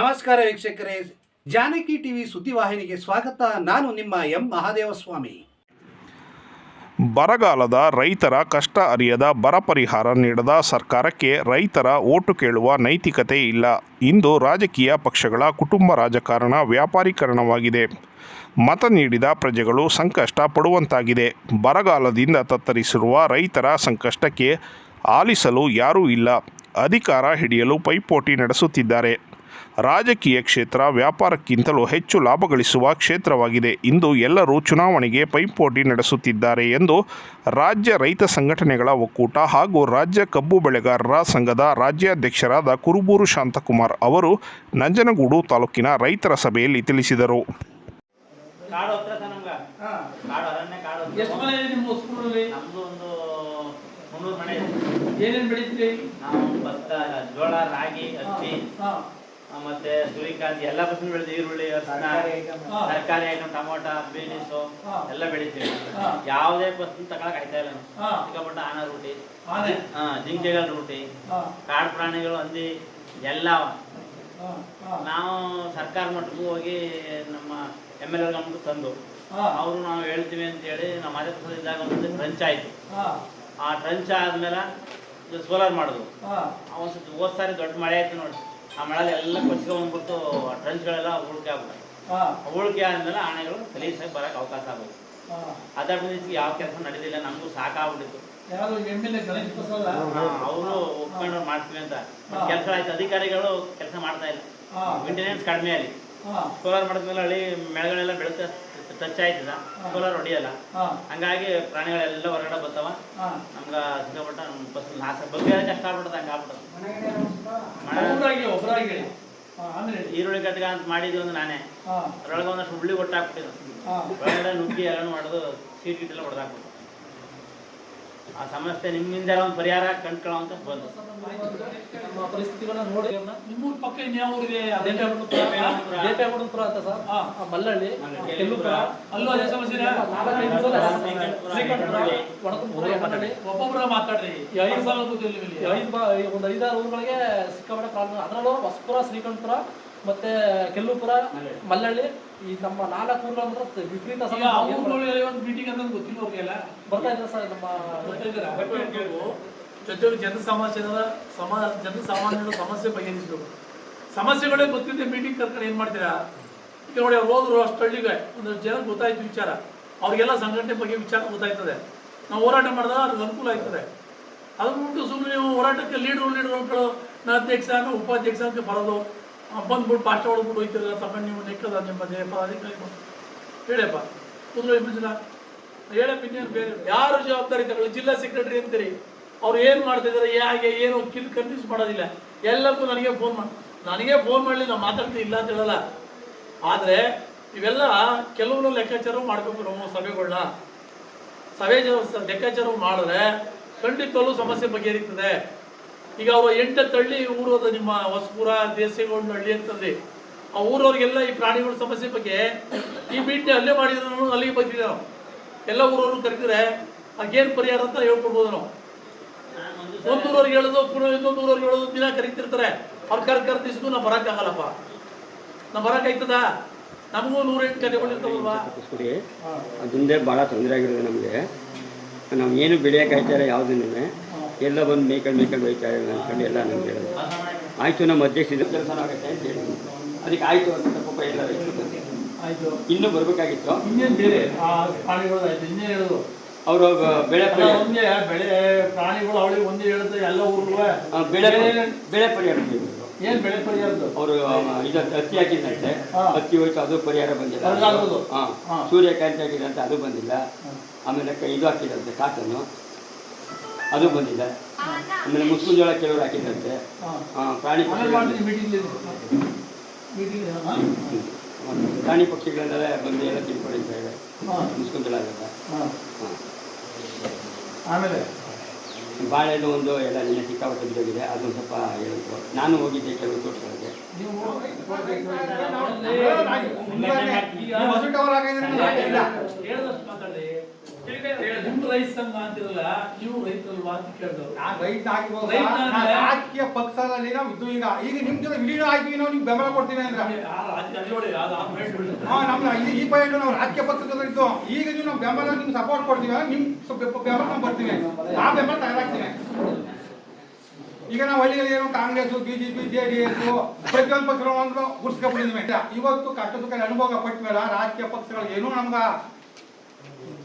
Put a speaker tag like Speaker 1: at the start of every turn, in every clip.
Speaker 1: ನಮಸ್ಕಾರ ವೀಕ್ಷಕರೇ. ಜಾನಕಿ ಟಿವಿ ಸುದ್ದಿವಾಹಿನಿಗೆ ಸ್ವಾಗತ. ನಾನು ನಿಮ್ಮ ಎಂ ಮಹಾದೇವಸ್ವಾಮಿ.
Speaker 2: ಬರಗಾಲದ ರೈತರ ಕಷ್ಟ ಅರಿಯದ ಬರ ಪರಿಹಾರ ನೀಡದ ಸರ್ಕಾರಕ್ಕೆ ರೈತರ ಓಟು ಕೇಳುವ ನೈತಿಕತೆ ಇಲ್ಲ. ಇಂದು ರಾಜಕೀಯ ಪಕ್ಷಗಳ ಕುಟುಂಬ ರಾಜಕಾರಣ ವ್ಯಾಪಾರೀಕರಣವಾಗಿದೆ. ಮತ ನೀಡಿದ ಪ್ರಜೆಗಳು ಸಂಕಷ್ಟ ಪಡುವಂತಾಗಿದೆ. ಬರಗಾಲದಿಂದ ತತ್ತರಿಸಿರುವ ರೈತರ ಸಂಕಷ್ಟಕ್ಕೆ ಆಲಿಸಲು ಯಾರೂ ಇಲ್ಲ. ಅಧಿಕಾರ ಹಿಡಿಯಲು ಪೈಪೋಟಿ ನಡೆಸುತ್ತಿದ್ದಾರೆ. ರಾಜಕೀಯ ಕ್ಷೇತ್ರ ವ್ಯಾಪಾರಕ್ಕಿಂತಲೂ ಹೆಚ್ಚು ಲಾಭ ಗಳಿಸುವ ಕ್ಷೇತ್ರವಾಗಿದೆ ಇಂದು ಎಲ್ಲರೂ ಚುನಾವಣೆಗೆ ಪೈಪೋಟಿ ನಡೆಸುತ್ತಿದ್ದಾರೆ ಎಂದು ರಾಜ್ಯ ರೈತ ಸಂಘಟನೆಗಳ ಒಕ್ಕೂಟ ಹಾಗೂ ರಾಜ್ಯ ಕಬ್ಬು ಬೆಳೆಗಾರರ ಸಂಘದ ರಾಜ್ಯಾಧ್ಯಕ್ಷರಾದ ಕುರುಬೂರು ಶಾಂತಕುಮಾರ್ ಅವರು ನಂಜನಗೂಡು ತಾಲೂಕಿನ ರೈತರ ಸಭೆಯಲ್ಲಿ ತಿಳಿಸಿದರು.
Speaker 3: ಏನೇನ್ ಬೆಳಿತೀರಿ?
Speaker 4: ನಾವು ಭತ್ತ ಜೋಳ ರಾಗಿ ಹತ್ತಿ. ಮತ್ತೆ ಸೂರ್ಯಕಾಂತಿ ಎಲ್ಲ ಫಸಲು ಬೆಳಿತೀವಿ ಈರುಳ್ಳಿ. ತರಕಾರಿ ಐಟಮ್ ಟೊಮೊಟೊ ಬೀನ್ಸು. ಎಲ್ಲ ಬೆಳಿತೀವಿ. ಯಾವುದೇ ಫಸಲು ತಗೊಳಕ್ ಆಯ್ತಾ ಇಲ್ಲ. ಸಿಕ್ಕಾಪಟ್ಟೆ ಆನ ರೂಟಿ ಜಿಂಕೆಗಳ ರೂಟಿ ಕಾಡು ಪ್ರಾಣಿಗಳು ಹಂದಿ ಎಲ್ಲ. ನಾವು ಸರ್ಕಾರ ಮಟ್ಟಕ್ಕೂ ಹೋಗಿ ನಮ್ಮ ಎಂ ಎಲ್ ಎ ಗಮನಕ್ಕೆ ತಂದು ಅವರು ನಾವು ಹೇಳ್ತೀವಿ ಅಂತ ಹೇಳಿ ನಮ್ಮ ಮನೆ ಇದ್ದಾಗ ಒಂದು ಟ್ರಂಚ್ ಆಯ್ತು. ಆ ಟ್ರಂಚ್ ಆದ್ಮೇಲೆ ಸೋಲಾರ್ ಮಾಡಿದ್ರು
Speaker 3: ಒಂದ್ಸತಿ
Speaker 4: ಅವನ್ ಸ್ವಲ್ಪ ಹೋದ್ ಸಾರಿ ದೊಡ್ಡ ಮಳೆ ಆಯ್ತು ನೋಡಿ. ಆ ಮಳೆಯಲ್ಲಿ ಎಲ್ಲ ಕೊಚ್ಕೊಂಡ್ಬಿಟ್ಟು ಟ್ರಂಚ್ಗಳೆಲ್ಲ ಉಳ್ಕೆ ಆಗ್ಬಿಟ್ಟು
Speaker 3: ಹಾ.
Speaker 4: ಉಳ್ಕೆ ಆದ್ಮೇಲೆ ಆನೆಗಳು ಸಲೀಸಾಗಿ ಬರಕ್ಕೆ ಅವಕಾಶ ಆಗೋದು. ಅದಾದ ಯಾವ ಕೆಲಸ ನಡೆದಿಲ್ಲ ನಮಗೂ ಸಾಕಾಗ್ಬಿಟ್ಟಿತ್ತು. ಅವರು ಒಪ್ಕೊಂಡು ಮಾಡ್ತೀವಿ ಅಂತ. ಕೆಲಸ ಆಯ್ತು ಅಧಿಕಾರಿಗಳು ಕೆಲಸ ಮಾಡ್ತಾ ಇಲ್ಲ. ಮೇಂಟೆನೆನ್ಸ್ ಕಡಿಮೆ ಅಲ್ಲಿ. ಸೋಲಾರ್ ಮಾಡಿದ್ಮೇಲೆ ಹಳ್ಳಿ ಮೇಳಗಳೆಲ್ಲ ಬೆಳಕ ಟಚ್ ಆಯ್ತದ ಕೋಲಾರ ಹೊಡಿಯಲ್ಲ? ಹಂಗಾಗಿ ಪ್ರಾಣಿಗಳೆಲ್ಲ ಹೊರಗಡೆ ಬರ್ತಾವ. ನಮ್ಗ ಸಿಕ್ಕಾಪಟ್ಟ ಫಸಲ್ ನಾಶ ಬಗ್ಗೆ ಕಷ್ಟ ಆಗ್ಬಿಡ್ತ ಹಂಗ ಈರುಳ್ಳಿ ಕಟ್ಗ ಅಂತ ಮಾಡಿದ್ವಿ ಒಂದು ನಾನೇ. ಅದ್ರೊಳಗೆ ಒಂದಷ್ಟು ಹುಳ್ಳಿ ಕೊಟ್ಟಾಕ್ಬಿಟ್ಟಿದ್ರು.
Speaker 3: ಹಾ.
Speaker 4: ಒಳಗಡೆ ನುಗ್ಗಿ ಎಲ್ಲ ಮಾಡುದು ಸೀಟ್ ಗಿಟ್ಟೆಲ್ಲ ಹೊಡೆದಾಕ್ಬಿಟ್ಟು ಆ ಸಮಸ್ಯೆ ನಿಮ್ಮಿಂದ ಒಂದು ಪರಿಹಾರ ಕಂಡ್ಕೊಳ್ಳೋ ಅಂತ ಬಂದು.
Speaker 5: ನಮ್ಮ ಪರಿಸ್ಥಿತಿಗಳನ್ನ ನೋಡಿ.
Speaker 3: ನಿಮ್ಮೂರ್ ಪಕ್ಕ
Speaker 5: ದೇಪೇಗೌಡಪುರ ಅಂತ ಸರ್. ಮಲ್ಲಳ್ಳಿ
Speaker 3: ಅಲ್ಲೂ ಅದೇ ಸಮಸ್ಯೆ
Speaker 5: ಒಣಕಂಪುರ
Speaker 3: ಒಬ್ಬೊಬ್ಬರ ಮಾತಾಡ್ರಿ.
Speaker 5: ಈ ಐದು
Speaker 3: ಸಲ
Speaker 5: ಒಂದು ಐದಾರು ಊರುಗಳಿಗೆ ಸಿಕ್ಕಾಪಟ್ಟೆ ಪ್ರಾಬ್ಲಮ್ ಅದರಲ್ಲೂ ಹೊಸಪುರ ಶ್ರೀಕಂಠಪುರ ಮತ್ತೆ ಕೆಲ್ಲುಪುರ ಮಲ್ಲಳ್ಳಿ ಈ ನಮ್ಮ ನಾಲ್ಕು ಊರ್ಗಳು ಅಂದ್ರೆ ವಿಪರೀತ
Speaker 3: ಒಂದು ಮೀಟಿಂಗ್ ಅಂತ ಗೊತ್ತಿಲ್ಲ ಅವ್ರಿಗೆಲ್ಲ
Speaker 5: ಬರ್ತಾ ಇದ್ದಾರೆ ಸರ್ ನಮ್ಮ
Speaker 3: ಜೊತೆಗೆ ಜನ ಸಮಾಜದ ಸಮ ಜನ ಸಾಮಾನ್ಯರ ಸಮಸ್ಯೆ ಬಗೆಹರಿಸಬೇಕು ಸಮಸ್ಯೆಗಳೇ ಗೊತ್ತಿದ್ದೆ ಮೀಟಿಂಗ್ ಕರ್ಕೊಂಡು ಏನು ಮಾಡ್ತೀರಾ? ಈಗ ನೋಡಿ ಅವ್ರು ಹೋದ್ರು ಅಷ್ಟು ಹಳ್ಳಿಗೆ. ಒಂದು ಜನ ಗೊತ್ತಾಯ್ತು ವಿಚಾರ. ಅವ್ರಿಗೆಲ್ಲ ಸಂಘಟನೆ ಬಗ್ಗೆ ವಿಚಾರ ಗೊತ್ತಾಯ್ತದೆ. ನಾವು ಹೋರಾಟ ಮಾಡಿದಾಗ ಅವ್ರಿಗೆ ಅನುಕೂಲ ಆಯ್ತದೆ ಅದನ್ನು ಬಿಟ್ಟು ಸುಮ್ಮನೆ ನೀವು ಹೋರಾಟಕ್ಕೆ ಲೀಡ್ರು ಲೀಡ್ರು ಅಂತ ನಾ ಅಧ್ಯಕ್ಷ ಉಪಾಧ್ಯಕ್ಷ ಅಂತ ಬರೋದು ಬಂದ್ಬಿಟ್ಟು ಪಾಠ ಹೊಡ್ಬಿಟ್ಟು ಹೋಯ್ತಿರಲ್ಲ ತಮ್ಮ ನೀವು ನೆಕ್ಕದ ನಿಮ್ಮ ದೇ ಕೈ ಹೇಳಪ್ಪ, ಕುದುರೆ ಇಬ್ಬರು ಹೇಳಪ್ಪ ಇನ್ನೇನು ಬೇರೆ? ಯಾರು ಜವಾಬ್ದಾರಿ ತಗೊಳ್ಳಿ ಜಿಲ್ಲಾ ಸೆಕ್ರೆಟರಿ ಅಂತೀರಿ. ಅವ್ರು ಏನು ಮಾಡ್ತಾ ಇದ್ದಾರೆ, ಹೇಗೆ, ಏನು ಕಿಲ್ ಕನ್ಫ್ಯೂಸ್ ಮಾಡೋದಿಲ್ಲ. ಎಲ್ಲಕ್ಕೂ ನನಗೆ ಫೋನ್ ಮಾಡಿ, ನನಗೆ ಫೋನ್ ಮಾಡಲಿ ನಾವು ಮಾತಾಡ್ತೀವಿ ಇಲ್ಲ ಅಂತ ಹೇಳಲ್ಲ. ಆದರೆ, ಇವೆಲ್ಲ ಕೆಲವರು ಲೆಕ್ಕಾಚಾರ ಮಾಡಬೇಕು ನಾವು ಸಭೆಗಳನ್ನ ಸಭೆ ಲೆಕ್ಕಾಚಾರ ಮಾಡಿದ್ರೆ ಖಂಡಿತವಲ್ಲೂ ಸಮಸ್ಯೆ ಬಗೆಹರಿತದೆ. ಈಗ ಅವರು ಎಂಟು ತಳ್ಳಿ ಊರು ಅದ ನಿಮ್ಮ ಹೊಸಪುರ ದೇಸಿಗೌಡ ಹಳ್ಳಿ ಅಂತಂದ್ರೆ, ಆ ಊರವ್ರಿಗೆಲ್ಲ ಈ ಪ್ರಾಣಿಗಳ ಸಮಸ್ಯೆ ಬಗ್ಗೆ ಈ ಮೀಟಿಂಗ್ ಅಲ್ಲೇ ಮಾಡಿದ್ರು ಅಲ್ಲಿಗೆ ಬಂದಿದ್ದೆ ನಾವು. ಎಲ್ಲ ಊರವ್ರು ಕರೆದಿದ್ರೆ ಅಗೇನ್ ಪರಿಹಾರ ಅಂತ ಹೇಳ್ಕೊಡ್ಬೋದು ನಾವು. ಒಂದು ಊರವ್ರಿಗೆ ಹೇಳೋದು, ಪುನಃ ಇನ್ನೊಂದು ಊರವ್ರಿಗೆ ಹೇಳೋದು, ದಿನ ಕರೀತಿರ್ತಾರೆ. ಅವ್ರು ಕರ್ ಕರ್ದಿಸಿದ್ರು ನಾವು ಬರೋಕ್ಕಾಗಲ್ಲಪ್ಪ ನಾವು ಬರೋಕ್ಕಾಯ್ತದ ನಮಗೂ ನೂರೆಂಟು ಕತೆಗಳಿರ್ತಾವಲ್ವಾ
Speaker 6: ಕೊಡಿ ಅದೊಂದೇ ಭಾಳ ತೊಂದರೆ ಆಗಿರೋದು ನಮಗೆ. ನಾವು ಏನು ಬೆಳೆಯೋಕ್ಕಾಯ್ತಾರೆ ಯಾವುದನ್ನು ಎಲ್ಲ ಬಂದು ಮೇಕಲ್ ಬೈತಾ ಬೈತಾರೆ ಅಂದ್ಕೊಂಡು ಎಲ್ಲ ಹೇಳೋದು ಆಯಿತು ನಮ್ಮ ಅಧ್ಯಕ್ಷ ಕೆಲಸ ಆಗುತ್ತೆ ಅಂತ ಹೇಳಿದ್ರು ಅದಕ್ಕೆ ಆಯಿತು ಅಂತ ಪಾಪ ಎಲ್ಲ
Speaker 3: ಆಯ್ತು.
Speaker 6: ಇನ್ನೂ ಬರಬೇಕಾಗಿತ್ತು.
Speaker 3: ಇನ್ನೇನು ಬೇರೆ? ಇನ್ನೇನು ಹೇಳೋದು.
Speaker 6: ಅವರು ಬೆಳೆ
Speaker 3: ಒಂದೇ ಬೆಳೆ ಪ್ರಾಣಿಗಳು ಅವಳಿಗೆ ಒಂದೇ ಹೇಳುತ್ತೆ ಎಲ್ಲ ಊರು
Speaker 6: ಆ, ಬೆಳೆ ಬೆಳೆ ಪರಿಹಾರ
Speaker 3: ಏನು ಬೆಳೆ ಪರಿಹಾರ
Speaker 6: ಅವರು ಇದು ಹತ್ತಿ ಹಾಕಿದಂತೆ. ಹತ್ತಿ ಹೋಯ್ತು ಅದು ಪರಿಹಾರ ಬಂದಿಲ್ಲ. ಸೂರ್ಯಕಾಂತಿ ಹಾಕಿದಂತೆ ಅದು ಬಂದಿಲ್ಲ. ಆಮೇಲೆ ಇದು ಹಾಕಿದಂತೆ ಕಾಟನ್ನು ಅದು ಬಂದಿದೆ. ಆಮೇಲೆ ಮುಸ್ಲಿಂ ಜೋಳ ಕೆಲವರು ಹಾಕಿದ್ದಂತೆ
Speaker 3: ಹಾ.
Speaker 6: ಪ್ರಾಣಿ ಪ್ರಾಣಿ ಪಕ್ಷಿಗಳೆಲ್ಲ ಬಂದು ಎಲ್ಲ ತಿಳ್ಕೊಳ್ಳಿ ಅಂತ ಹೇಳಿ ಮುಸ್ಲಿಂ ಜೋಳ ಆಗುತ್ತೆ.
Speaker 3: ಹಾಂ.
Speaker 6: ಹಾಂ.
Speaker 3: ಆಮೇಲೆ?
Speaker 6: ಬಾಳೆದು ಒಂದು ಎಲ್ಲ ನಿನ್ನೆ ಸಿಕ್ಕಾಪಟ್ಟೆ ಬಿದ್ದೋಗಿದೆ. ಅದೊಂದು ಸ್ವಲ್ಪ ಹೇಳಿದ್ರು ನಾನು ಹೋಗಿದ್ದೆ ಕೆಲವು ತೋಟಗಳಿಗೆ.
Speaker 3: ನೀವು ರೈತ ಸಂಘ ಅಂತಿರಲ್ಲ ನೀವು ರೈತರಲ್ವಾ ಅಂತ ಕೇಳಿದವ್ರು.
Speaker 7: ನಾನ್ ರೈತ ಆಗಿರ್ಬೋದು
Speaker 3: ರೈತ
Speaker 7: ಸರ್. ನಾನ್ ರಾಜಕೀಯ ಪಕ್ಷದಲ್ಲಿ ನಾವು ಇದ್ದು ಈಗ ಈಗ ನಿಮ್ ಜೊತೆ ವಿಲೀನ ಆಗಿ ನಾವು ನಿಮ್ಗೆ ಬೆಂಬಲ ಕೊಡ್ತೀವಿ ಅಂದ್ರೆ?
Speaker 3: ನೋಡಿ ಅದು ಆ point ಬಿಡಿ.
Speaker 7: ಹಾ ನಮ್ಗೆ ಈ- ಈ ಪಾಯಿಂಟ್ ನಾವು ರಾಜಕೀಯ ಪಕ್ಷದ ಜೊತೆ ಇದ್ದು. ಈಗ ನೀವು ನಾವು ಬೆಂಬಲ ನಿಮ್ಗೆ ಸಪೋರ್ಟ್ ಕೊಡ್ತೀವಿ ಅಂದ್ರೆ ನಿಮ್ ಸ್ವಲ್ಪ ಬೆಂಬಲ ನಾವು ಬರ್ತೀವಿ ಆ ಬೆಂಬಲ ತಯಾರಾಗ್ತೀವಿ ಈಗ ನಾವು ಹಳ್ಳಿಯಲ್ಲಿ ಏನು Congress BJP J D S ಪ್ರತಿಯೊಂದು ಪಕ್ಷಗಳು ಒಂದು ಇವತ್ತು ಕಷ್ಟ ಸುಖ ಅನುಭವ ಪಟ್ಟ ಮೇಲೆ ರಾಜಕೀಯ ಪಕ್ಷಗಳು ಏನೂ ನಮ್ಗೆ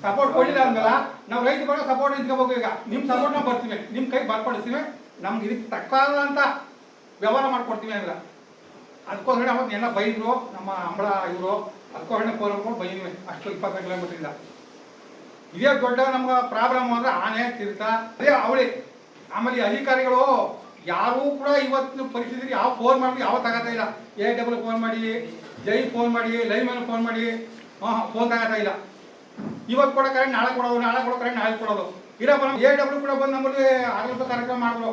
Speaker 7: ಸಪೋರ್ಟ್ ಕೊಡಿಲ್ಲ ಅಂದಲ್ಲ ನಾವು ರೈತರುಗಳು ಸಪೋರ್ಟ್ ನಿಂತ್ಕೋಬೇಕು ಈಗ. ನಿಮ್ಮ ಸಪೋರ್ಟ್ ನಾವು ಬರ್ತೀವಿ. ನಿಮ್ಮ ಕೈ ಬರ್ಪಡಿಸ್ತೀವಿ. ನಮ್ಗೆ ಇದಕ್ಕೆ ತಕ್ಕಾದಂತ ವ್ಯವಹಾರ ಮಾಡ್ಕೊಡ್ತೀವಿ ಅಂದ್ರೆ ಅದಕ್ಕೋಸ್ಕರ ಅವತ್ತು ಎಲ್ಲ ಬೈದ್ರು, ನಮ್ಮ ಅಂಬಳ ಇವರು ಅದಕ್ಕೋಸ್ಕರ ಫೋನ್ ಮಾಡ್ಕೊಂಡು ಬೈದ್ವಿ. ಅಷ್ಟು ಇಪ್ಪತ್ತು ಕಿಲೋಮೀಟರ್ ಇದೇ. ದೊಡ್ಡ ನಮ್ಗೆ ಪ್ರಾಬ್ಲಮ್ ಅಂದ್ರೆ ಆನೆ ತಿರ್ತ. ಅದೇ ಅವಳಿ. ಆಮೇಲೆ ಅಧಿಕಾರಿಗಳು ಯಾರೂ ಕೂಡ ಇವತ್ತಿನ ಪರಿಸ್ಥಿತಿ ಯಾವ ಫೋನ್ ಮಾಡಿ ಯಾವ ತಗೋತಾ ಇಲ್ಲ. ಎ ಡಬಲ್ ಫೋನ್ ಮಾಡಿ ಜೈ ಫೋನ್ ಮಾಡಿ ಲೈವ್ ಮೇಲೆ ಫೋನ್ ಮಾಡಿ. ಹಾಂ ಫೋನ್ ತಗೋತಾ ಇಲ್ಲ. ಇವತ್ತು ಕೊಡೋ ಕರೆಂಟ್ ನಾಳೆ ಕೊಡೋದು, ನಾಳೆ ಕೊಡೋ ಕರೆಂಟ್ ನಾಳೆ ಕೊಡೋದು. ಇರಪ್ಪ ಎ ಡಬ್ಲ್ಯೂ ಕೂಡ ಬಂದು ನಮ್ಮಲ್ಲಿ ಆಡಳಿತ ಕಾರ್ಯಕ್ರಮ ಮಾಡಿದ್ರು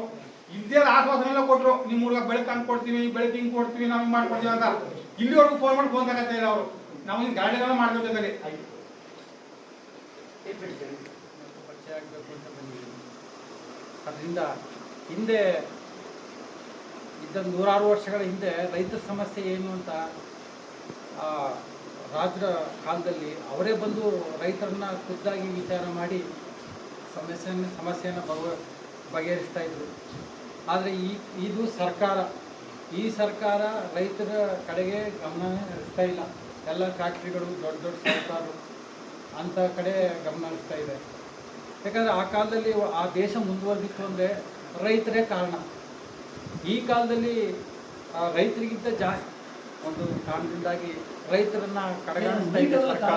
Speaker 7: ಇದೇ ಆಶ್ವಾಸನೆ ಎಲ್ಲ ಕೊಟ್ಟರು ನಿಮ್ಮ ಹುಡುಗ ಬೆಳಕು ಹಂಗೆ ಕೊಡ್ತೀವಿ, ಬೆಳಕು ಹಿಂಗೆ ಕೊಡ್ತೀವಿ, ನಾವು ಹಿಂಗೆ ಮಾಡ್ಕೊಡ್ತೀವಿ ಅಂತ. ಇಲ್ಲಿವರೆಗೂ ಫೋನ್ ಮಾಡಿ ಫೋನ್ ತಗೋತಾ ಇಲ್ಲ ಅವರು. ನಾವು ಹಿಂಗೆ ಗಾಡಿಗಳನ್ನ ಮಾಡ್ಬೇಕು ಜೊತೆಲಿ.
Speaker 8: ಅದರಿಂದ ಹಿಂದೆ ಇದ್ದ ನೂರಾರು ವರ್ಷಗಳ ಹಿಂದೆ ರೈತರ ಸಮಸ್ಯೆ ಏನು ಅಂತ ರಾಜರ ಕಾಲದಲ್ಲಿ ಅವರೇ ಬಂದು ರೈತರನ್ನ ಖುದ್ದಾಗಿ ವಿಚಾರ ಮಾಡಿ ಸಮಸ್ಯೆಯನ್ನು ಸಮಸ್ಯೆಯನ್ನು ಬಗೆ ಬಗೆಹರಿಸ್ತಾ ಇದ್ರು. ಆದರೆ ಈ, ಇದು ಸರ್ಕಾರ. ಈ ಸರ್ಕಾರ ರೈತರ ಕಡೆಗೆ ಗಮನ ಹರಿಸ್ತಾ ಇಲ್ಲ. ಎಲ್ಲ ಫ್ಯಾಕ್ಟ್ರಿಗಳು ದೊಡ್ಡ ದೊಡ್ಡ ಸರ್ಕಾರರು ಅಂಥ ಕಡೆ ಗಮನ ಹರಿಸ್ತಾ ಇದೆ. ಯಾಕಂದರೆ ಆ ಕಾಲದಲ್ಲಿ ಆ ದೇಶ ಮುಂದುವರೆದಿತ್ತು ಅಂದರೆ ರೈತರೇ ಕಾರಣ. ಈ ಕಾಲದಲ್ಲಿ ರೈತರಿಗಿಂತ ಜಾಸ್ತಿ ಒಂದು ಕಾರಣದಿಂದಾಗಿ ರೈತರನ್ನ ಕಡೆಗಣಿಸ್ತಾ ಇದೆ ಸರ್ಕಾರ.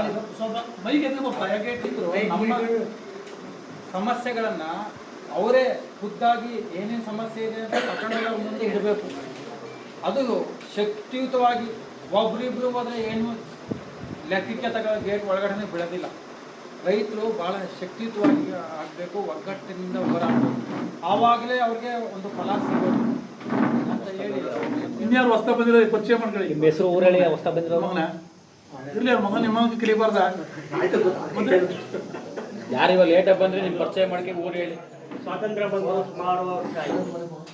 Speaker 8: ಸಮಸ್ಯೆಗಳನ್ನ ಅವರೇ ಖುದ್ದಾಗಿ ಏನೇನು ಸಮಸ್ಯೆ ಇದೆ ಅಂತ ಪ್ರಕರಣಗಳ ಮುಂದೆ ಇಡಬೇಕು. ಅದು ಶಕ್ತಿಯುತವಾಗಿ ಒಬ್ರಿಬ್ರು ಹೋದ್ರೆ ಏನು ಲೆಕ್ಕಕ್ಕೆ ತಗೋ ಗೇಟ್ ಒಳಗಡೆನೆ ಬೀಳೋದಿಲ್ಲ. ರೈತರು ಭಾಳ ಶಕ್ತಿಯುತವಾಗಿ ಆಗಬೇಕು ಒಗ್ಗಟ್ಟಿನಿಂದ ಹೋರಾಡಬೇಕು. ಆವಾಗಲೇ ಅವ್ರಿಗೆ ಒಂದು ಫಲ ಸಿಗೋದು ಹೇಳಿ
Speaker 3: ಇನ್ಯಾರು ಹೊಸ ಬಂದಿರೋ ಪರಿಚಯ ಮಾಡ್ಕೊಳ್ಳಿ
Speaker 5: ನಿಮ್ಮ ಹೆಸರು ಊರಲ್ಲಿ ಹೊಸ ಬಂದಿರೋ
Speaker 3: ಮಗನ. ಇರ್ಲಿ ಅವ್ರ ಮಗನ ನಿಮ್ಮ ಮಗನ ಕಲಿಬಾರ್ದ?
Speaker 5: ಯಾರು ಇವಾಗ ಲೇಟಾಗಿ ಬಂದ್ರೆ ನಿಮ್ಮ ಪರಿಚಯ ಮಾಡ್ಕೊಂಡು ಊರು ಹೇಳಿ.
Speaker 9: ಸ್ವಾತಂತ್ರ್ಯ ಬಂದು ಸುಮಾರು ವರ್ಷ ಆಯ್ತು.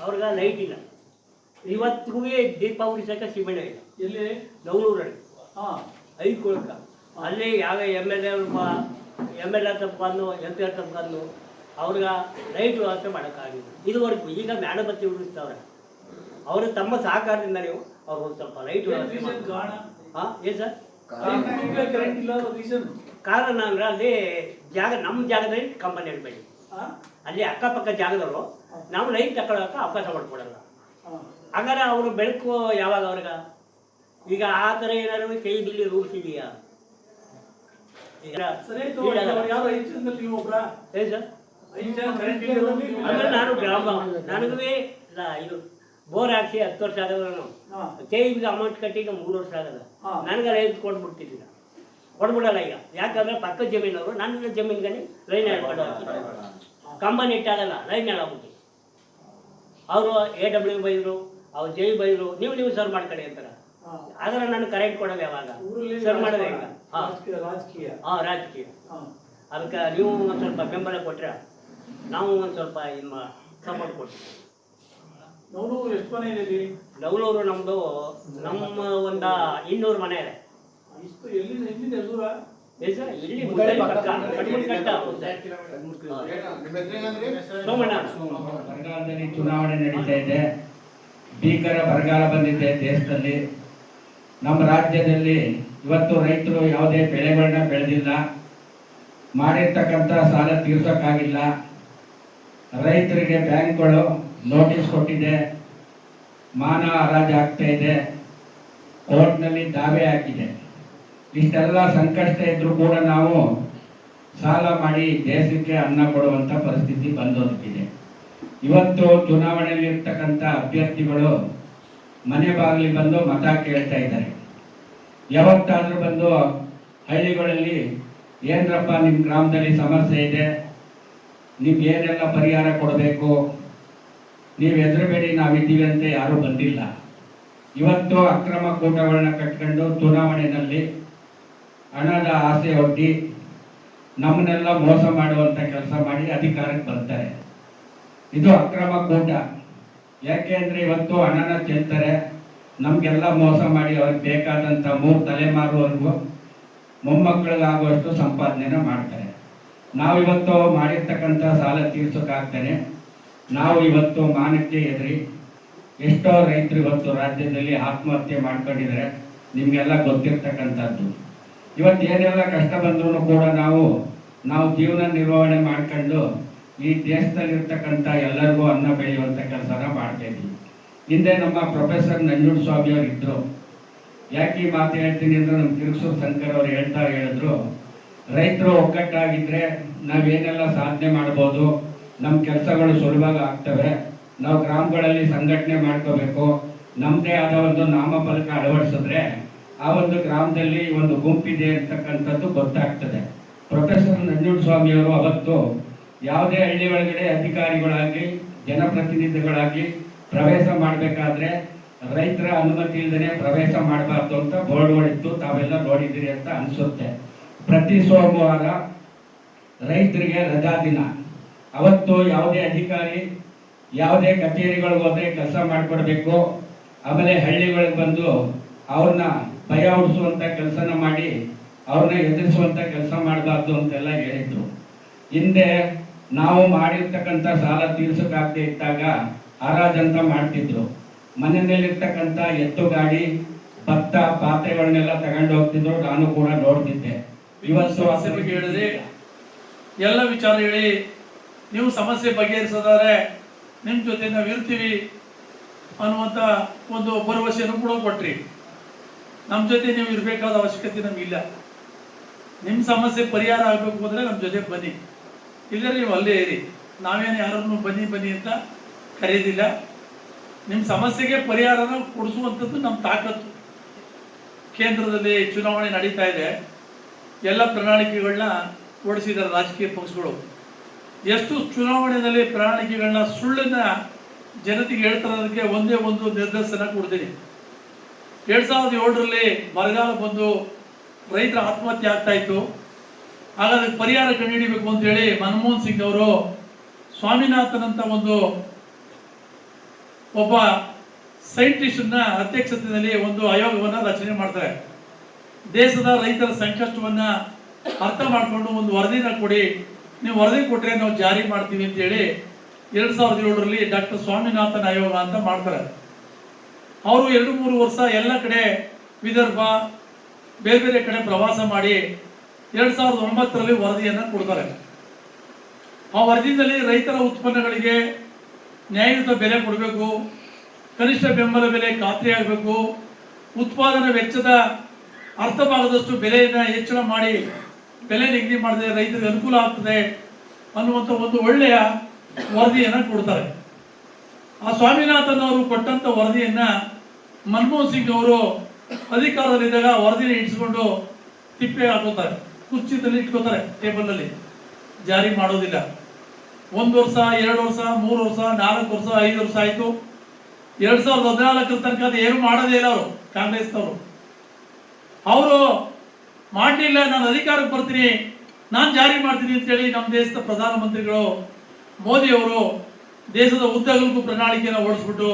Speaker 9: ಅವ್ರಿಗೆ ಲೈಟ್ ಇಲ್ಲ. ಇವತ್ತಿಗೂ ದೀಪಾವಳಿ ಉರಿಸಕ್ಕೆ ಸಿಮೆಂಟ್ ಇಲ್ಲ
Speaker 3: ಎಲ್ಲಿ?
Speaker 9: ನವಲೂರಲ್ಲಿ.
Speaker 3: ಹಾಂ.
Speaker 9: ಐದು ಕುಳಕ ಅಲ್ಲಿ ಯಾವ M L A M L A ತಪ್ಪನ್ನು ಎಂ ಪಿ ಆರ್ ತಪ್ಪನ್ನು ಅವ್ರಿಗೆ ಲೈಟ್ ವ್ಯವಸ್ಥೆ ಮಾಡೋಕ್ಕಾಗಿಲ್ಲ. ಇದುವರೆಗೂ ಈಗ ಮೇಣಬತ್ತಿ ಉಳಿಸ್ತವ್ರೆ ಅವರು ತಮ್ಮ ಸಹಕಾರದಿಂದ ನೀವು ಅವ್ರು ಒಂದು ಸ್ವಲ್ಪ ಲೈಟ್ ಹಾಂ ಏನು ಸರ್
Speaker 3: ಕರೆಂಟ್ ಇಲ್ಲ ರೀಸನ್
Speaker 9: ಕಾರಣ ಅಂದ್ರೆ ಅಲ್ಲಿ ಜಾಗ ನಮ್ಮ ಜಾಗದಲ್ಲಿ ಕಂಪನಿ ಇಡಬೇಡಿ ಅಲ್ಲಿ ಅಕ್ಕಪಕ್ಕ ಜಾಗದವರು ನಾವು ಲೈಟ್ ತಗೊಳಕ್ಕೆ ಅವಕಾಶ ಮಾಡ್ಕೊಡಲ್ಲ. ಹಾಗಾದ್ರೆ ಅವರು ಬೆಳಕು ಯಾವಾಗ ಅವ್ರಿಗೆ? ಈಗ ಆ ಥರ ಏನಾದ್ರು ಕೈ ಬಿಲ್ಲಿ ರೂಲ್ಸ್ ಇದೆಯಾ ಈಗ
Speaker 3: ಸರಿ ಆಯ್ತು
Speaker 9: ಇಲ್ಲ
Speaker 3: ಯಾರು ಐದು ಜನದಲ್ಲಿ ನೀವು ಒಬ್ರ?
Speaker 9: ಏನ್ ಸರ್
Speaker 3: ಐದು ಜನ ಕರೆಂಟ್ ಇಲ್ಲ ನೀವು
Speaker 9: ನಾನು ಗ್ರಾಮ ನನಗೂ ಇಲ್ಲ ಇದು ಬೋರ್ ಹಾಕ್ಸಿ ಹತ್ತು ವರ್ಷ ಆದಾಗ
Speaker 3: ನಾನು.
Speaker 9: ಕೆ ಅಮೌಂಟ್ ಕಟ್ಟಿ ಈಗ ಮೂರು ವರ್ಷ
Speaker 3: ಆಗಲ್ಲ.
Speaker 9: ನನಗೆ ರೈತ ಕೊಟ್ಬಿಡ್ತಿದ್ದಿಲ್ಲ ಕೊಡ್ಬಿಡಲ್ಲ ಈಗ. ಯಾಕಂದ್ರೆ ಪಕ್ಕದ ಜಮೀನವರು ನನ್ನ ಜಮೀನ್ಗೆ ಲೈನ್ ಹೇಳ್ಕೊಂಡು ಕಂಬನಿ ಇಟ್ಟಾಗಲ್ಲ ಲೈನ್ ಹೇಳಾಗ್ಬಿಟ್ಟು. ಅವರು ಎ ಡಬ್ಲ್ಯೂ ಬೈದರು ಅವ್ರು ಜೈ ಬೈದರು ನೀವು ನೀವು ಸರ್ವ್ ಮಾಡ್ಕೊಳ್ಳಿ ಅಂತಾರೆ. ಆದ್ರೆ ನಾನು ಕರೆಂಟ್ ಕೊಡೋದು ಯಾವಾಗ. ಸರ್ವ್ ಮಾಡೋದು ಈಗ
Speaker 3: ರಾಜಕೀಯ ರಾಜಕೀಯ.
Speaker 9: ಹಾಂ ರಾಜಕೀಯ. ಅದಕ್ಕೆ ನೀವು ಒಂದು ಸ್ವಲ್ಪ ಬೆಂಬಲ ಕೊಟ್ಟರೆ ನಾವು ಒಂದು ಸ್ವಲ್ಪ ನಿಮ್ಮ ಸಪೋರ್ಟ್ ಕೊಡ್ತೀವಿ.
Speaker 3: ನಾವು ಎಷ್ಟು ಮನೆ ಇದೆ ಇಲ್ಲಿ?
Speaker 9: ಲವಲೂರು ನಮ್ಮದು ನಮ್ಮ ಒಂದ ಇನ್ನೂರು ಮನೆ ಇದೆ.
Speaker 3: ಇಷ್ಟು ಎಲ್ಲಿಂದ
Speaker 9: ಇಲ್ಲಿ
Speaker 10: ಬರಗಾಲದಲ್ಲಿ ಚುನಾವಣೆ ನಡೀತಾ ಇದೆ. ಭೀಕರ ಬರಗಾಲ ಬಂದಿದೆ ದೇಶದಲ್ಲಿ. ನಮ್ಮ ರಾಜ್ಯದಲ್ಲಿ ಇವತ್ತು ರೈತರು ಯಾವುದೇ ಬೆಳೆಗಳನ್ನ ಬೆಳೆದಿಲ್ಲ. ಮಾಡಿರ್ತಕ್ಕಂಥ ಸಾಲ ತೀರ್ಸೋಕ್ಕಾಗಿಲ್ಲ. ರೈತರಿಗೆ ಬ್ಯಾಂಕ್ಗಳು ನೋಟಿಸ್ ಕೊಟ್ಟಿದೆ. ಮಾನ ಹರಾಜು ಆಗ್ತಾ ಇದೆ. ಕೋರ್ಟ್ನಲ್ಲಿ ದಾವೆ ಹಾಕಿದೆ. ಇಷ್ಟೆಲ್ಲ ಸಂಕಷ್ಟ ಇದ್ರೂ ಕೂಡ ನಾವು ಸಾಲ ಮಾಡಿ ದೇಶಕ್ಕೆ ಅನ್ನ ಕೊಡುವಂತ ಪರಿಸ್ಥಿತಿ ಬಂದೊದಗಿದೆ ಇವತ್ತು ಚುನಾವಣೆಯಲ್ಲಿ ಇರ್ತಕ್ಕಂಥ ಅಭ್ಯರ್ಥಿಗಳು ಮನೆ ಬಾಗಿಲಿ ಬಂದು ಮತ ಕೇಳ್ತಾ ಇದ್ದಾರೆ. ಯಾವತ್ತಾದರೂ ಬಂದು ಹಳ್ಳಿಗಳಲ್ಲಿ, ಏನ್ರಪ್ಪ ನಿಮ್ಮ ಗ್ರಾಮದಲ್ಲಿ ಸಮಸ್ಯೆ ಇದೆ? ನಿಮ್ಗೆ ಏನೆಲ್ಲ ಪರಿಹಾರ ಕೊಡಬೇಕು? ನೀವು ಹೆದರಬೇಡಿ ನಾವಿದ್ದೀವಿ ಅಂತ ಯಾರೂ ಬಂದಿಲ್ಲ. ಇವತ್ತು ಅಕ್ರಮ ಕೂಟಗಳನ್ನ ಕಟ್ಕೊಂಡು ಚುನಾವಣೆಯಲ್ಲಿ ಹಣದ ಆಸೆ ಒಡ್ಡಿ ನಮ್ಮನ್ನೆಲ್ಲ ಮೋಸ ಮಾಡುವಂತ ಕೆಲಸ ಮಾಡಿ ಅಧಿಕಾರಕ್ಕೆ ಬರ್ತಾರೆ. ಇದು ಅಕ್ರಮ ಕೂಟ. ಯಾಕೆ ಅಂದ್ರೆ ಇವತ್ತು ಹಣನ ಚೆಲ್ತಾರೆ. ನಮ್ಗೆಲ್ಲ ಮೋಸ ಮಾಡಿ ಅವ್ರಿಗೆ ಬೇಕಾದಂತ ಮೂರು ತಲೆಮಾರುವರೆಗೂ ಮೊಮ್ಮಕ್ಕಳಿಗಾಗುವಷ್ಟು ಸಂಪಾದನೆನ ಮಾಡ್ತಾರೆ. ನಾವು ಇವತ್ತು ಮಾಡಿರ್ತಕ್ಕಂಥ ಸಾಲ ತೀರ್ಸೋಕ್ಕಾಗ್ತಾನೆ ನಾವು ಇವತ್ತು ಮಾನಕ್ಕೆ ಎದುರಿ ಎಷ್ಟೋ ರೈತರು ಇವತ್ತು ರಾಜ್ಯದಲ್ಲಿ ಆತ್ಮಹತ್ಯೆ ಮಾಡ್ಕೊಂಡಿದ್ದಾರೆ. ನಿಮಗೆಲ್ಲ ಗೊತ್ತಿರ್ತಕ್ಕಂಥದ್ದು. ಇವತ್ತು ಏನೆಲ್ಲ ಕಷ್ಟ ಬಂದ್ರೂ ಕೂಡ ನಾವು ನಾವು ಜೀವನ ನಿರ್ವಹಣೆ ಮಾಡ್ಕೊಂಡು ಈ ದೇಶದಲ್ಲಿರ್ತಕ್ಕಂಥ ಎಲ್ಲರಿಗೂ ಅನ್ನ ಬೆಳೆಯುವಂಥ ಕೆಲಸನ ಮಾಡ್ತಾ ಇದ್ವಿ ಹಿಂದೆ ನಮ್ಮ ಪ್ರೊಫೆಸರ್ ನಂಜುಡ್ ಸ್ವಾಮಿ ಅವರು ಇದ್ರು. ಯಾಕೆ ಈ ಮಾತು ಹೇಳ್ತೀನಿ ಅಂದ್ರೆ ನಮ್ಮ ತಿರುಗಸೂರು ಶಂಕರ್ ಅವರು ಹೇಳ್ತಾ ಹೇಳಿದ್ರು, ರೈತರು ಒಗ್ಗಟ್ಟಾಗಿದ್ರೆ ನಾವೇನೆಲ್ಲ ಸಾಧನೆ ಮಾಡ್ಬೋದು ನಮ್ಮ ಕೆಲಸಗಳು ಸುಲಭವಾಗಿ ಆಗ್ತವೆ. ನಾವು ಗ್ರಾಮಗಳಲ್ಲಿ ಸಂಘಟನೆ ಮಾಡ್ಕೋಬೇಕು. ನಮ್ಮದೇ ಆದ ಒಂದು ನಾಮಫಲಕ ಅಳವಡಿಸಿದ್ರೆ ಆ ಒಂದು ಗ್ರಾಮದಲ್ಲಿ ಒಂದು ಗುಂಪಿದೆ ಅಂತಕ್ಕಂಥದ್ದು ಗೊತ್ತಾಗ್ತದೆ. ಪ್ರೊಫೆಸರ್ ನಂಜುಂಡ ಸ್ವಾಮಿಯವರು ಅವತ್ತು ಯಾವುದೇ ಹಳ್ಳಿ ಒಳಗಡೆ ಅಧಿಕಾರಿಗಳಾಗಿ ಜನಪ್ರತಿನಿಧಿಗಳಾಗಿ ಪ್ರವೇಶ ಮಾಡಬೇಕಾದ್ರೆ ರೈತರ ಅನುಮತಿ ಇಲ್ಲದೆ ಪ್ರವೇಶ ಮಾಡಬಾರ್ದು ಅಂತ ಬೋರ್ಡ್ಗಳಿತ್ತು. ತಾವೆಲ್ಲ ನೋಡಿದ್ದೀರಿ ಅಂತ ಅನಿಸುತ್ತೆ. ಪ್ರತಿ ಸೋಮವಾರ ರೈತರಿಗೆ ರಜಾ ದಿನ. ಅವತ್ತು ಯಾವುದೇ ಅಧಿಕಾರಿ, ಯಾವುದೇ ಕಚೇರಿಗಳಿಗೆ ಹೋದ್ರೆ ಕೆಲಸ ಮಾಡಿಕೊಡ್ಬೇಕು. ಆಮೇಲೆ ಹಳ್ಳಿಗಳಿಗೆ ಬಂದು ಅವ್ರನ್ನ ಭಯ ಹುಡಿಸುವಂಥ ಕೆಲಸನ ಮಾಡಿ ಅವ್ರನ್ನ ಎದುರಿಸುವಂಥ ಕೆಲಸ ಮಾಡಬಾರ್ದು ಅಂತೆಲ್ಲ ಹೇಳಿದ್ರು. ಹಿಂದೆ ನಾವು ಮಾಡಿರ್ತಕ್ಕಂಥ ಸಾಲ ತೀರ್ಸಕ್ಕಾಗದೆ ಇದ್ದಾಗ ಹರಾಜಂತ ಮಾಡ್ತಿದ್ರು. ಮನೆಯಲ್ಲಿರ್ತಕ್ಕಂಥ ಎತ್ತು ಗಾಡಿ, ಭತ್ತ, ಪಾತ್ರೆಗಳನ್ನೆಲ್ಲ ತಗೊಂಡು ಹೋಗ್ತಿದ್ರು. ನಾನು ಕೂಡ ನೋಡ್ತಿದ್ದೆ. ಇವತ್ತು
Speaker 3: ಕೇಳಿದ್ರೆ ಎಲ್ಲ ವಿಚಾರ ಹೇಳಿ ನೀವು ಸಮಸ್ಯೆ ಬಗೆಹರಿಸೋದಾದ್ರೆ ನಿಮ್ಮ ಜೊತೆ ನಾವು ಇರ್ತೀವಿ ಅನ್ನುವಂಥ ಒಂದು ಭರವಸೆಯನ್ನು ಕೂಡ ಕೊಟ್ರಿ. ನಮ್ಮ ಜೊತೆ ನೀವು ಇರಬೇಕಾದ ಅವಶ್ಯಕತೆ ನಮಗಿಲ್ಲ. ನಿಮ್ಮ ಸಮಸ್ಯೆ ಪರಿಹಾರ ಆಗಬೇಕು ಅಂದರೆ ನಮ್ಮ ಜೊತೆ ಬನ್ನಿ. ಇಲ್ಲದ್ರೆ ನೀವು ಅಲ್ಲೇ ಇರಿ. ನಾವೇನು ಯಾರನ್ನು ಬನ್ನಿ ಬನ್ನಿ ಅಂತ ಕರೆಯೋದಿಲ್ಲ ನಿಮ್ಮ ಸಮಸ್ಯೆಗೆ ಪರಿಹಾರನ ಕೊಡಿಸುವಂಥದ್ದು ನಮ್ಮ ತಾಕತ್ತು. ಕೇಂದ್ರದಲ್ಲಿ ಚುನಾವಣೆ ನಡೀತಾ ಇದೆ. ಎಲ್ಲ ಪ್ರಣಾಳಿಕೆಗಳನ್ನ ಓಡಿಸಿದ್ದಾರೆ ರಾಜಕೀಯ ಪಕ್ಷಗಳು. ಎಷ್ಟು ಚುನಾವಣೆಯಲ್ಲಿ ಪ್ರಣಾಳಿಕೆಗಳನ್ನ ಸುಳ್ಳಿನ ಜನತೆಗೆ ಹೇಳ್ತಾರೋದಕ್ಕೆ ಒಂದೇ ಒಂದು ನಿರ್ದೇಶನ ಕೊಡ್ತೀನಿ. ಎರಡು ಸಾವಿರದ ಏಳರಲ್ಲಿ ಬರಗಾಲ ಬಂದು ರೈತರ ಆತ್ಮಹತ್ಯೆ ಆಗ್ತಾ ಇತ್ತು. ಆಗ ಅದಕ್ಕೆ ಪರಿಹಾರ ಕಂಡುಹಿಡಿಬೇಕು ಅಂತ ಹೇಳಿ ಮನಮೋಹನ್ ಸಿಂಗ್ ಅವರು ಸ್ವಾಮಿನಾಥನ್ ಒಂದು ಒಬ್ಬ ಸೈಂಟಿಸ್ಟ್ನ ಅಧ್ಯಕ್ಷತೆಯಲ್ಲಿ ಒಂದು ಆಯೋಗವನ್ನ ರಚನೆ ಮಾಡ್ತಾರೆ. ದೇಶದ ರೈತರ ಸಂಕಷ್ಟವನ್ನ ಅರ್ಥ ಮಾಡಿಕೊಂಡು ಒಂದು ವರದಿನ ಕೊಡಿ ನೀವು ವರದಿ ಕೊಟ್ಟರೆ ನಾವು ಜಾರಿ ಮಾಡ್ತೀವಿ ಅಂತ ಹೇಳಿ ಎರಡ್ ಸಾವಿರದ ಏಳರಲ್ಲಿ ಡಾಕ್ಟರ್ ಸ್ವಾಮಿನಾಥನ್ ಆಯೋಗ ಅಂತ ಮಾಡ್ತಾರೆ. ಅವರು ಎರಡು ಮೂರು ವರ್ಷ ಎಲ್ಲ ಕಡೆ ವಿದರ್ಭ, ಬೇರೆ ಬೇರೆ ಕಡೆ ಪ್ರವಾಸ ಮಾಡಿ ಎರಡು ಸಾವಿರದ ಒಂಬತ್ತರಲ್ಲಿ ವರದಿಯನ್ನು ಕೊಡ್ತಾರೆ. ಆ ವರದಿಯಲ್ಲಿ ರೈತರ ಉತ್ಪನ್ನಗಳಿಗೆ ನ್ಯಾಯಯುತ ಬೆಲೆ ಕೊಡಬೇಕು, ಕನಿಷ್ಠ ಬೆಂಬಲ ಬೆಲೆ ಖಾತ್ರಿ ಆಗಬೇಕು, ಉತ್ಪಾದನಾ ವೆಚ್ಚದ ಅರ್ಧ ಭಾಗದಷ್ಟು ಬೆಲೆಯನ್ನು ಹೆಚ್ಚಳ ಮಾಡಿ ಬೆಲೆ ನಿಗದಿ ಮಾಡಿದ್ರೆ ರೈತರಿಗೆ ಅನುಕೂಲ ಆಗ್ತದೆ ಅನ್ನುವಂಥ ಒಂದು ಒಳ್ಳೆಯ ವರದಿಯನ್ನು ಕೊಡ್ತಾರೆ. ಆ ಸ್ವಾಮಿನಾಥನ್ ಅವರು ಕೊಟ್ಟಂತ ವರದಿಯನ್ನ ಮನಮೋಹನ್ ಸಿಂಗ್ ಅವರು ಅಧಿಕಾರದಲ್ಲಿದ್ದಾಗ ವರದಿನ ಇಡಿಸ್ಕೊಂಡು ತಿಪ್ಪೆ ಹಾಕೋತಾರೆ. ಕುರ್ಚಿದಲ್ಲಿ ಇಟ್ಕೋತಾರೆ ಟೇಬಲ್ನಲ್ಲಿ. ಜಾರಿ ಮಾಡೋದಿಲ್ಲ. ಒಂದು ವರ್ಷ, ಎರಡು ವರ್ಷ, ಮೂರು ವರ್ಷ, ನಾಲ್ಕು ವರ್ಷ, ಐದು ವರ್ಷ ಆಯ್ತು. ಎರಡು ಸಾವಿರದ ಹದಿನಾಲ್ಕರ ತನಕ ಅದು ಏನು ಮಾಡೋದೇ ಇಲ್ಲ ಅವರು, ಕಾಂಗ್ರೆಸ್ನವರು. ಅವರು ಮಾಡಲಿಲ್ಲ, ನಾನು ಅಧಿಕಾರಕ್ಕೆ ಬರ್ತೀನಿ, ನಾನು ಜಾರಿ ಮಾಡ್ತೀನಿ ಅಂತೇಳಿ ನಮ್ಮ ದೇಶದ ಪ್ರಧಾನಮಂತ್ರಿಗಳು ಮೋದಿ ಅವರು ದೇಶದ ಉದ್ದಗಲಕ್ಕೂ ಪ್ರಣಾಳಿಕೆಯನ್ನು ಓಡಿಸ್ಬಿಟ್ಟು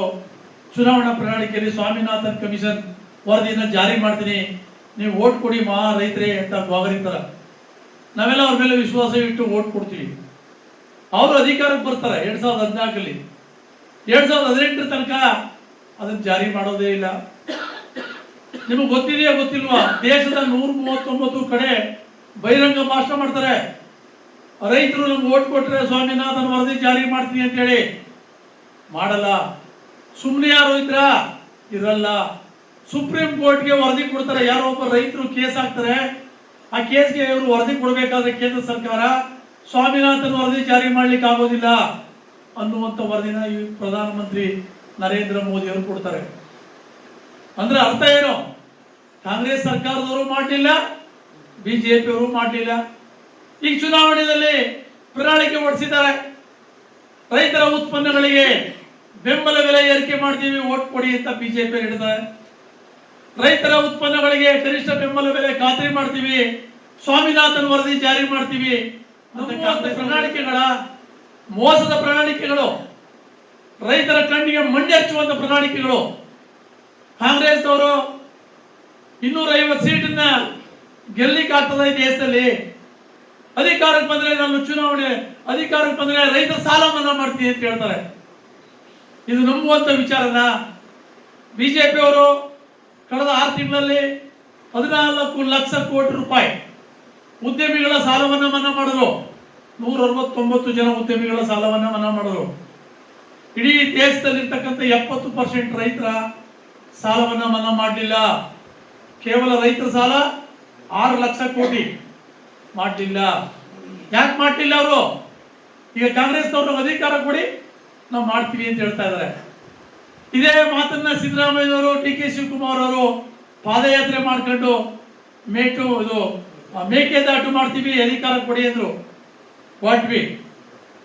Speaker 3: ಚುನಾವಣಾ ಪ್ರಣಾಳಿಕೆಯಲ್ಲಿ ಸ್ವಾಮಿನಾಥನ್ ಕಮಿಷನ್ ವರದಿಯನ್ನು ಜಾರಿ ಮಾಡ್ತೀನಿ. ನೀವು ಓಟ್ ಕೊಡಿ ಮಾ ರೈತರೇ ಅಂತ ಗೋಗರಿತಾರೆ ನಾವೆಲ್ಲ ಅವ್ರ ಮೇಲೆ ವಿಶ್ವಾಸ ಇಟ್ಟು ಓಟ್ ಕೊಡ್ತೀವಿ. ಅವರು ಅಧಿಕಾರಕ್ಕೆ ಬರ್ತಾರೆ, ಎರಡು ಸಾವಿರದ ಹದಿನಾಲ್ಕಲ್ಲಿ ಎರಡು ಸಾವಿರದ ಹದಿನೆಂಟರ ತನಕ ಅದನ್ನ ಜಾರಿ ಮಾಡೋದೇ ಇಲ್ಲ. ನಿಮಗೆ ಗೊತ್ತಿದೆಯಾ ಗೊತ್ತಿಲ್ವಾ? ದೇಶದ ನೂರ ಮೂವತ್ತೊಂಬತ್ತು ಕಡೆ ಬಹಿರಂಗ ಭಾಷಣ ಮಾಡ್ತಾರೆ. ರೈತರು ನಮ್ಗೆ ಓಟ್ ಕೊಟ್ಟರೆ ಸ್ವಾಮಿನಾಥನ್ ವರದಿ ಜಾರಿ ಮಾಡ್ತೀನಿ ಅಂತ ಹೇಳಿ. ಮಾಡಲ್ಲ. ಸುಮ್ಮನೆ ಯಾರು ಇದ್ರ? ಇರಲ್ಲ. ಸುಪ್ರೀಂ ಕೋರ್ಟ್ಗೆ ವರದಿ ಕೊಡ್ತಾರೆ. ಯಾರೋ ಒಬ್ಬ ರೈತರು ಕೇಸ್ ಹಾಕ್ತಾರೆ. ಆ ಕೇಸ್ಗೆ ಇವರು ವರದಿ ಕೊಡಬೇಕಾದ್ರೆ ಕೇಂದ್ರ ಸರ್ಕಾರ ಸ್ವಾಮಿನಾಥನ್ ವರದಿ ಜಾರಿ ಮಾಡ್ಲಿಕ್ಕೆ ಆಗೋದಿಲ್ಲ ಅನ್ನುವಂಥ ವರದಿನ ಪ್ರಧಾನಮಂತ್ರಿ ನರೇಂದ್ರ ಮೋದಿ ಅವರು ಕೊಡ್ತಾರೆ. ಅಂದ್ರೆ ಅರ್ಥ ಏನು? ಕಾಂಗ್ರೆಸ್ ಸರ್ಕಾರದವರು ಮಾಡಲಿಲ್ಲ ಬಿಜೆಪಿ ಅವರು ಮಾಡಲಿಲ್ಲ. ಈಗ ಚುನಾವಣೆಯಲ್ಲಿ ಪ್ರಣಾಳಿಕೆ ಹೊಡಿಸಿದ್ದಾರೆ. ರೈತರ ಉತ್ಪನ್ನಗಳಿಗೆ ಬೆಂಬಲ ಬೆಲೆ ಏರಿಕೆ ಮಾಡ್ತೀವಿ ಓಟ್ ಕೊಡಿ ಅಂತ ಬಿಜೆಪಿ ಹೇಳಿದ್ದಾರೆ ರೈತರ ಉತ್ಪನ್ನಗಳಿಗೆ ಕನಿಷ್ಠ ಬೆಂಬಲ ಬೆಲೆ ಖಾತ್ರಿ ಮಾಡ್ತೀವಿ ಸ್ವಾಮಿನಾಥನ್ ವರದಿ ಜಾರಿ ಮಾಡ್ತೀವಿ. ಪ್ರಣಾಳಿಕೆಗಳ ಮೋಸದ ಪ್ರಣಾಳಿಕೆಗಳು ರೈತರ ಕಣ್ಣಿಗೆ ಮಂಡೆಚ್ಚುವಂತ ಪ್ರಣಾಳಿಕೆಗಳು. ಕಾಂಗ್ರೆಸ್ ಅವರು ಇನ್ನೂರ ಐವತ್ತು ಸೀಟನ್ನ ಗೆಲ್ಲಿಕ್ ಆಗ್ತದ ಈ ದೇಶದಲ್ಲಿ ಅಧಿಕಾರಕ್ಕೆ ಬಂದ್ರೆ ನಾನು ಚುನಾವಣೆ, ಅಧಿಕಾರಕ್ಕೆ ಬಂದ್ರೆ ರೈತ ಸಾಲ ಮನ್ನಾ ಮಾಡ್ತೀನಿ ಅಂತ ಹೇಳ್ತಾರೆ. ಇದು ನಂಬುವಂತ ವಿಚಾರನ ಬಿಜೆಪಿ ಅವರು ಕಳೆದ ಆರು ತಿಂಗಳಲ್ಲಿ ಹದಿನಾಲ್ಕು ಲಕ್ಷ ಕೋಟಿ ರೂಪಾಯಿ ಉದ್ಯಮಿಗಳ ಸಾಲವನ್ನ ಮನ್ನಾ ಮಾಡಿದ್ರು. ನೂರ ಅರವತ್ತೊಂಬತ್ತು ಜನ ಉದ್ಯಮಿಗಳ ಸಾಲವನ್ನ ಮನ್ನಾ ಮಾಡಿದ್ರು. ಇಡೀ ದೇಶದಲ್ಲಿರ್ತಕ್ಕಂಥ ಎಪ್ಪತ್ತು ಪರ್ಸೆಂಟ್ ರೈತರ ಸಾಲವನ್ನ ಮನ್ನಾ ಮಾಡಲಿಲ್ಲ. ಕೇವಲ ರೈತರ ಸಾಲ ಆರು ಲಕ್ಷ ಕೋಟಿ ಮಾಡಲಿಲ್ಲ. ಯಾಕೆ ಮಾಡಲಿಲ್ಲ ಅವರು? ಈಗ ಕಾಂಗ್ರೆಸ್ನವರು ಅಧಿಕಾರ ಕೊಡಿ, ನಾವು ಮಾಡ್ತೀವಿ ಅಂತ ಹೇಳ್ತಾ ಇದ್ದಾರೆ. ಇದೇ ಮಾತನ್ನ ಸಿದ್ದರಾಮಯ್ಯನವರು ಡಿ ಕೆ ಶಿವಕುಮಾರ್ ಅವರು ಪಾದಯಾತ್ರೆ ಮಾಡ್ಕೊಂಡು ಮೇಟು ಇದು ಮೇಕೆದಾಟು ಮಾಡ್ತೀವಿ, ಅಧಿಕಾರ ಕೊಡಿ ಅಂದ್ರು. ವಾಟ್ವಿ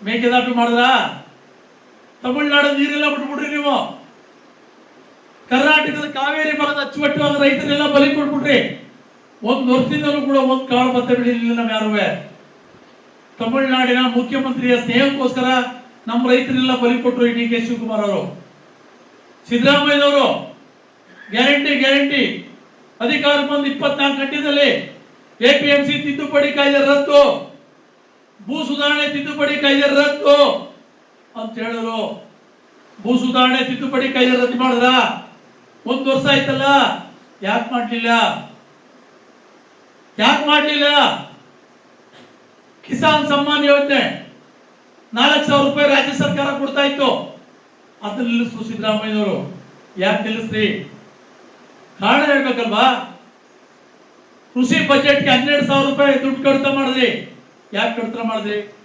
Speaker 3: ಮೇಕೆದಾಟು ಮಾಡಿದ್ರಾ? ತಮಿಳ್ನಾಡು ನೀರೆಲ್ಲ ಬಿಟ್ಬಿಡ್ರಿ ನೀವು. ಕರ್ನಾಟಕದ ಕಾವೇರಿ ಭಾಗದ ಅಚ್ಚುಕಟ್ಟುವಾಗ ರೈತರೆಲ್ಲ ಬಲಿ ಕೊಟ್ಬಿಟ್ರಿ ಒಂದ್ ವರ್ಷದಿಂದಲೂ ಕೂಡ ಒಂದ್ ಕಾಳು ಭತ್ತ ಬೆಳಿಲಿಲ್ಲ ನಾವು ಯಾರುವೆ ತಮಿಳುನಾಡಿನ ಮುಖ್ಯಮಂತ್ರಿಯ ಸ್ನೇಹಕ್ಕೋಸ್ಕರ ನಮ್ಮ ರೈತರೆಲ್ಲ ಬಲಿ ಕೊಟ್ಟರು ಡಿ ಕೆ ಶಿವಕುಮಾರ್ ಅವರು. ಸಿದ್ದರಾಮಯ್ಯನವರು ಗ್ಯಾರಂಟಿ ಗ್ಯಾರಂಟಿ. ಅಧಿಕಾರ ಬಂದು ಇಪ್ಪತ್ನಾಲ್ಕು ಗಂಟೆದಲ್ಲಿ ಎಪಿಎಂಸಿ ತಿದ್ದುಪಡಿ ಕಾಯ್ದೆ ರದ್ದು. ಭೂ ಸುಧಾರಣೆ ತಿದ್ದುಪಡಿ ಕಾಯ್ದೆ ರದ್ದು. ಅಂತ ಹೇಳಿದ್ರು. ಭೂ ಸುಧಾರಣೆ ತಿದ್ದುಪಡಿ ಕಾಯ್ದೆ ರದ್ದು ಮಾಡಿದ್ರ? ಒಂದು ವರ್ಷ ಆಯ್ತಲ್ಲ? ಯಾಕೆ ಮಾಡ್ಲಿಲ್ಲ? ಯಾಕೆ ಮಾಡ್ಲಿಲ್ಲ? ಕಿಸಾನ್ ಸಮ್ಮಾನ್ ಯೋಜನೆ. ನಾಲ್ಕು ಸಾವಿರ ರೂಪಾಯಿ ರಾಜ್ಯ ಸರ್ಕಾರ ಕೊಡ್ತಾ ಇತ್ತು. ಅದನ್ನ ನಿಲ್ಲಿಸ್ರು ಸಿದ್ದರಾಮಯ್ಯನವರು. ಯಾಕೆ ನಿಲ್ಲಿಸ್ರಿ? ಕಾರಣ ಹೇಳ್ಬೇಕಲ್ವಾ? ಕೃಷಿ ಬಜೆಟ್ಗೆ ಹನ್ನೆರಡು ಸಾವಿರ ರೂಪಾಯಿ ದುಡ್ಡು ಕಡಿತ ಮಾಡಿದ್ರಿ. ಯಾಕೆ ಕಡಿತ ಮಾಡಿದ್ರಿ?